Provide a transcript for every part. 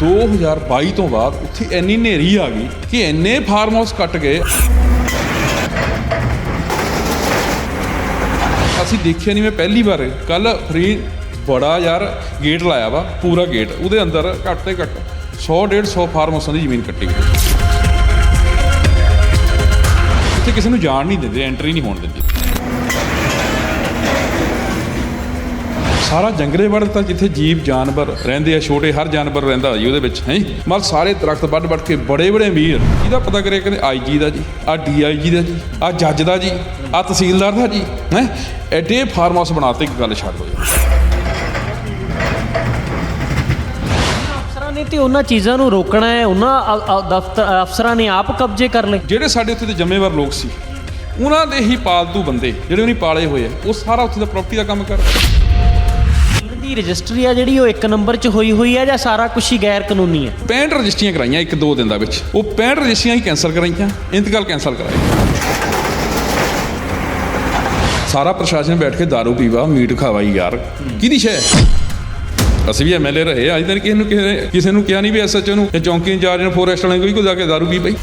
2022 ਤੋਂ ਬਾਅਦ ਉੱਥੇ ਇੰਨੀ ਹਨੇਰੀ ਆ ਗਈ ਕਿ ਇੰਨੇ ਫਾਰਮ ਹਾਊਸ ਕੱਟ ਗਏ। ਅਸੀਂ ਦੇਖਿਆ ਨਹੀਂ ਮੈਂ ਪਹਿਲੀ ਵਾਰ। ਕੱਲ ਫਰੀ ਬੜਾ ਯਾਰ ਗੇਟ ਲਾਇਆ ਵਾ, ਪੂਰਾ ਗੇਟ ਉਹਦੇ ਅੰਦਰ ਘੱਟ ਤੇ ਘੱਟ 100 150 ਫਾਰਮ ਹਾਊਸਾਂ ਦੀ ਜ਼ਮੀਨ ਕੱਟੀ ਗਈ। ਉੱਥੇ ਕਿਸੇ ਨੂੰ ਜਾਣ ਨਹੀਂ ਦਿੰਦੇ ਐਂਟਰੀ ਨਹੀਂ ਹੋਣ ਦਿੰਦੇ। ਸਾਰਾ ਜੰਗਲੇ ਵੜ ਤਾਂ ਜਿੱਥੇ ਜੀਵ ਜਾਨਵਰ ਰਹਿੰਦੇ ਆ ਛੋਟੇ ਹਰ ਜਾਨਵਰ ਰਹਿੰਦਾ ਜੀ ਉਹਦੇ ਵਿੱਚ ਹੈ? ਮਤਲਬ ਸਾਰੇ ਦਰਖਤ ਵੱਢ ਵੱਢ ਕੇ ਬੜੇ ਬੜੇ ਅਮੀਰ। ਇਹਦਾ ਪਤਾ ਕਰੇ ਕਹਿੰਦੇ ਆਈਜੀ ਦਾ ਜੀ ਆ ਡੀਆਈਜੀ ਦਾ ਜੀ ਆ ਜੱਜ ਦਾ ਜੀ ਆ ਤਹਿਸੀਲਦਾਰ ਦਾ ਜੀ ਹੈ? ਐਡੇ ਫਾਰਮ ਹਾਊਸ ਬਣਾਤੇ ਇੱਕ ਗੱਲ ਛੱਡ ਦੋ ਜੀ ਅਫਸਰਾਂ ਨੇ ਤੇ ਉਹਨਾਂ ਚੀਜ਼ਾਂ ਨੂੰ ਰੋਕਣਾ ਹੈ ਉਹਨਾਂ ਦਫ਼ਤਰ ਅਫਸਰਾਂ ਨੇ ਆਪ ਕਬਜ਼ੇ ਕਰ ਲਏ। ਜਿਹੜੇ ਸਾਡੇ ਉੱਥੇ ਦੇ ਜ਼ਿੰਮੇਵਾਰ ਲੋਕ ਸੀ ਉਹਨਾਂ ਦੇ ਹੀ ਪਾਲਤੂ ਬੰਦੇ ਜਿਹੜੇ ਉਹਨੇ ਪਾਲੇ ਹੋਏ ਆ ਉਹ ਸਾਰਾ ਉੱਥੇ ਦਾ ਪ੍ਰਾਪਰਟੀ ਦਾ ਕੰਮ ਕਰਦੇ ਦੀ ਰਜਿਸਟਰੀ ਆ ਜਿਹੜੀ ਉਹ ਇੱਕ ਨੰਬਰ 'ਚ ਹੋਈ ਹੋਈ ਹੈ ਜਾਂ ਸਾਰਾ ਕੁਝ ਹੀ ਗੈਰ ਕਾਨੂੰਨੀ ਹੈ 65 ਰਜਿਸਟਰੀਆਂ ਕਰਾਈਆਂ ਇੱਕ ਦੋ ਦਿਨ ਦਾ ਵਿੱਚ ਉਹ 65 ਰਜਿਸਟਰੀਆਂ ਹੀ ਕੈਂਸਲ ਕਰਾਈਆਂ ਇੰਤਕਾਲ ਕੈਂਸਲ ਕਰਾਇਆ ਸਾਰਾ ਪ੍ਰਸ਼ਾਸਨ ਬੈਠ ਕੇ दारू ਪੀਵਾ ਮੀਟ ਖਾਵਾਈ ਯਾਰ ਕਿਹਦੀ ਸ਼ੈ ਅਸੀਂ ਵੀ ਐਮਐਲਏ ਰਹੇ ਅੱਜ ਤੱਕ ਕਿਸੇ ਨੂੰ ਕਿਸੇ ਨੇ- ਕਿਸੇ ਨੂੰ ਕਿਹਾ ਨਹੀਂ ਵੀ ਐਸਐਚਓ ਨੂੰ ਜਾਂ ਚੌਂਕੀ ਇੰਚਾਰਜ ਨੂੰ ਫੋਰੈਸਟ ਵਾਲਿਆਂ ਨੂੰ ਕੋਈ ਕੋ ਜਾ ਕੇ दारू ਪੀ ਪਈ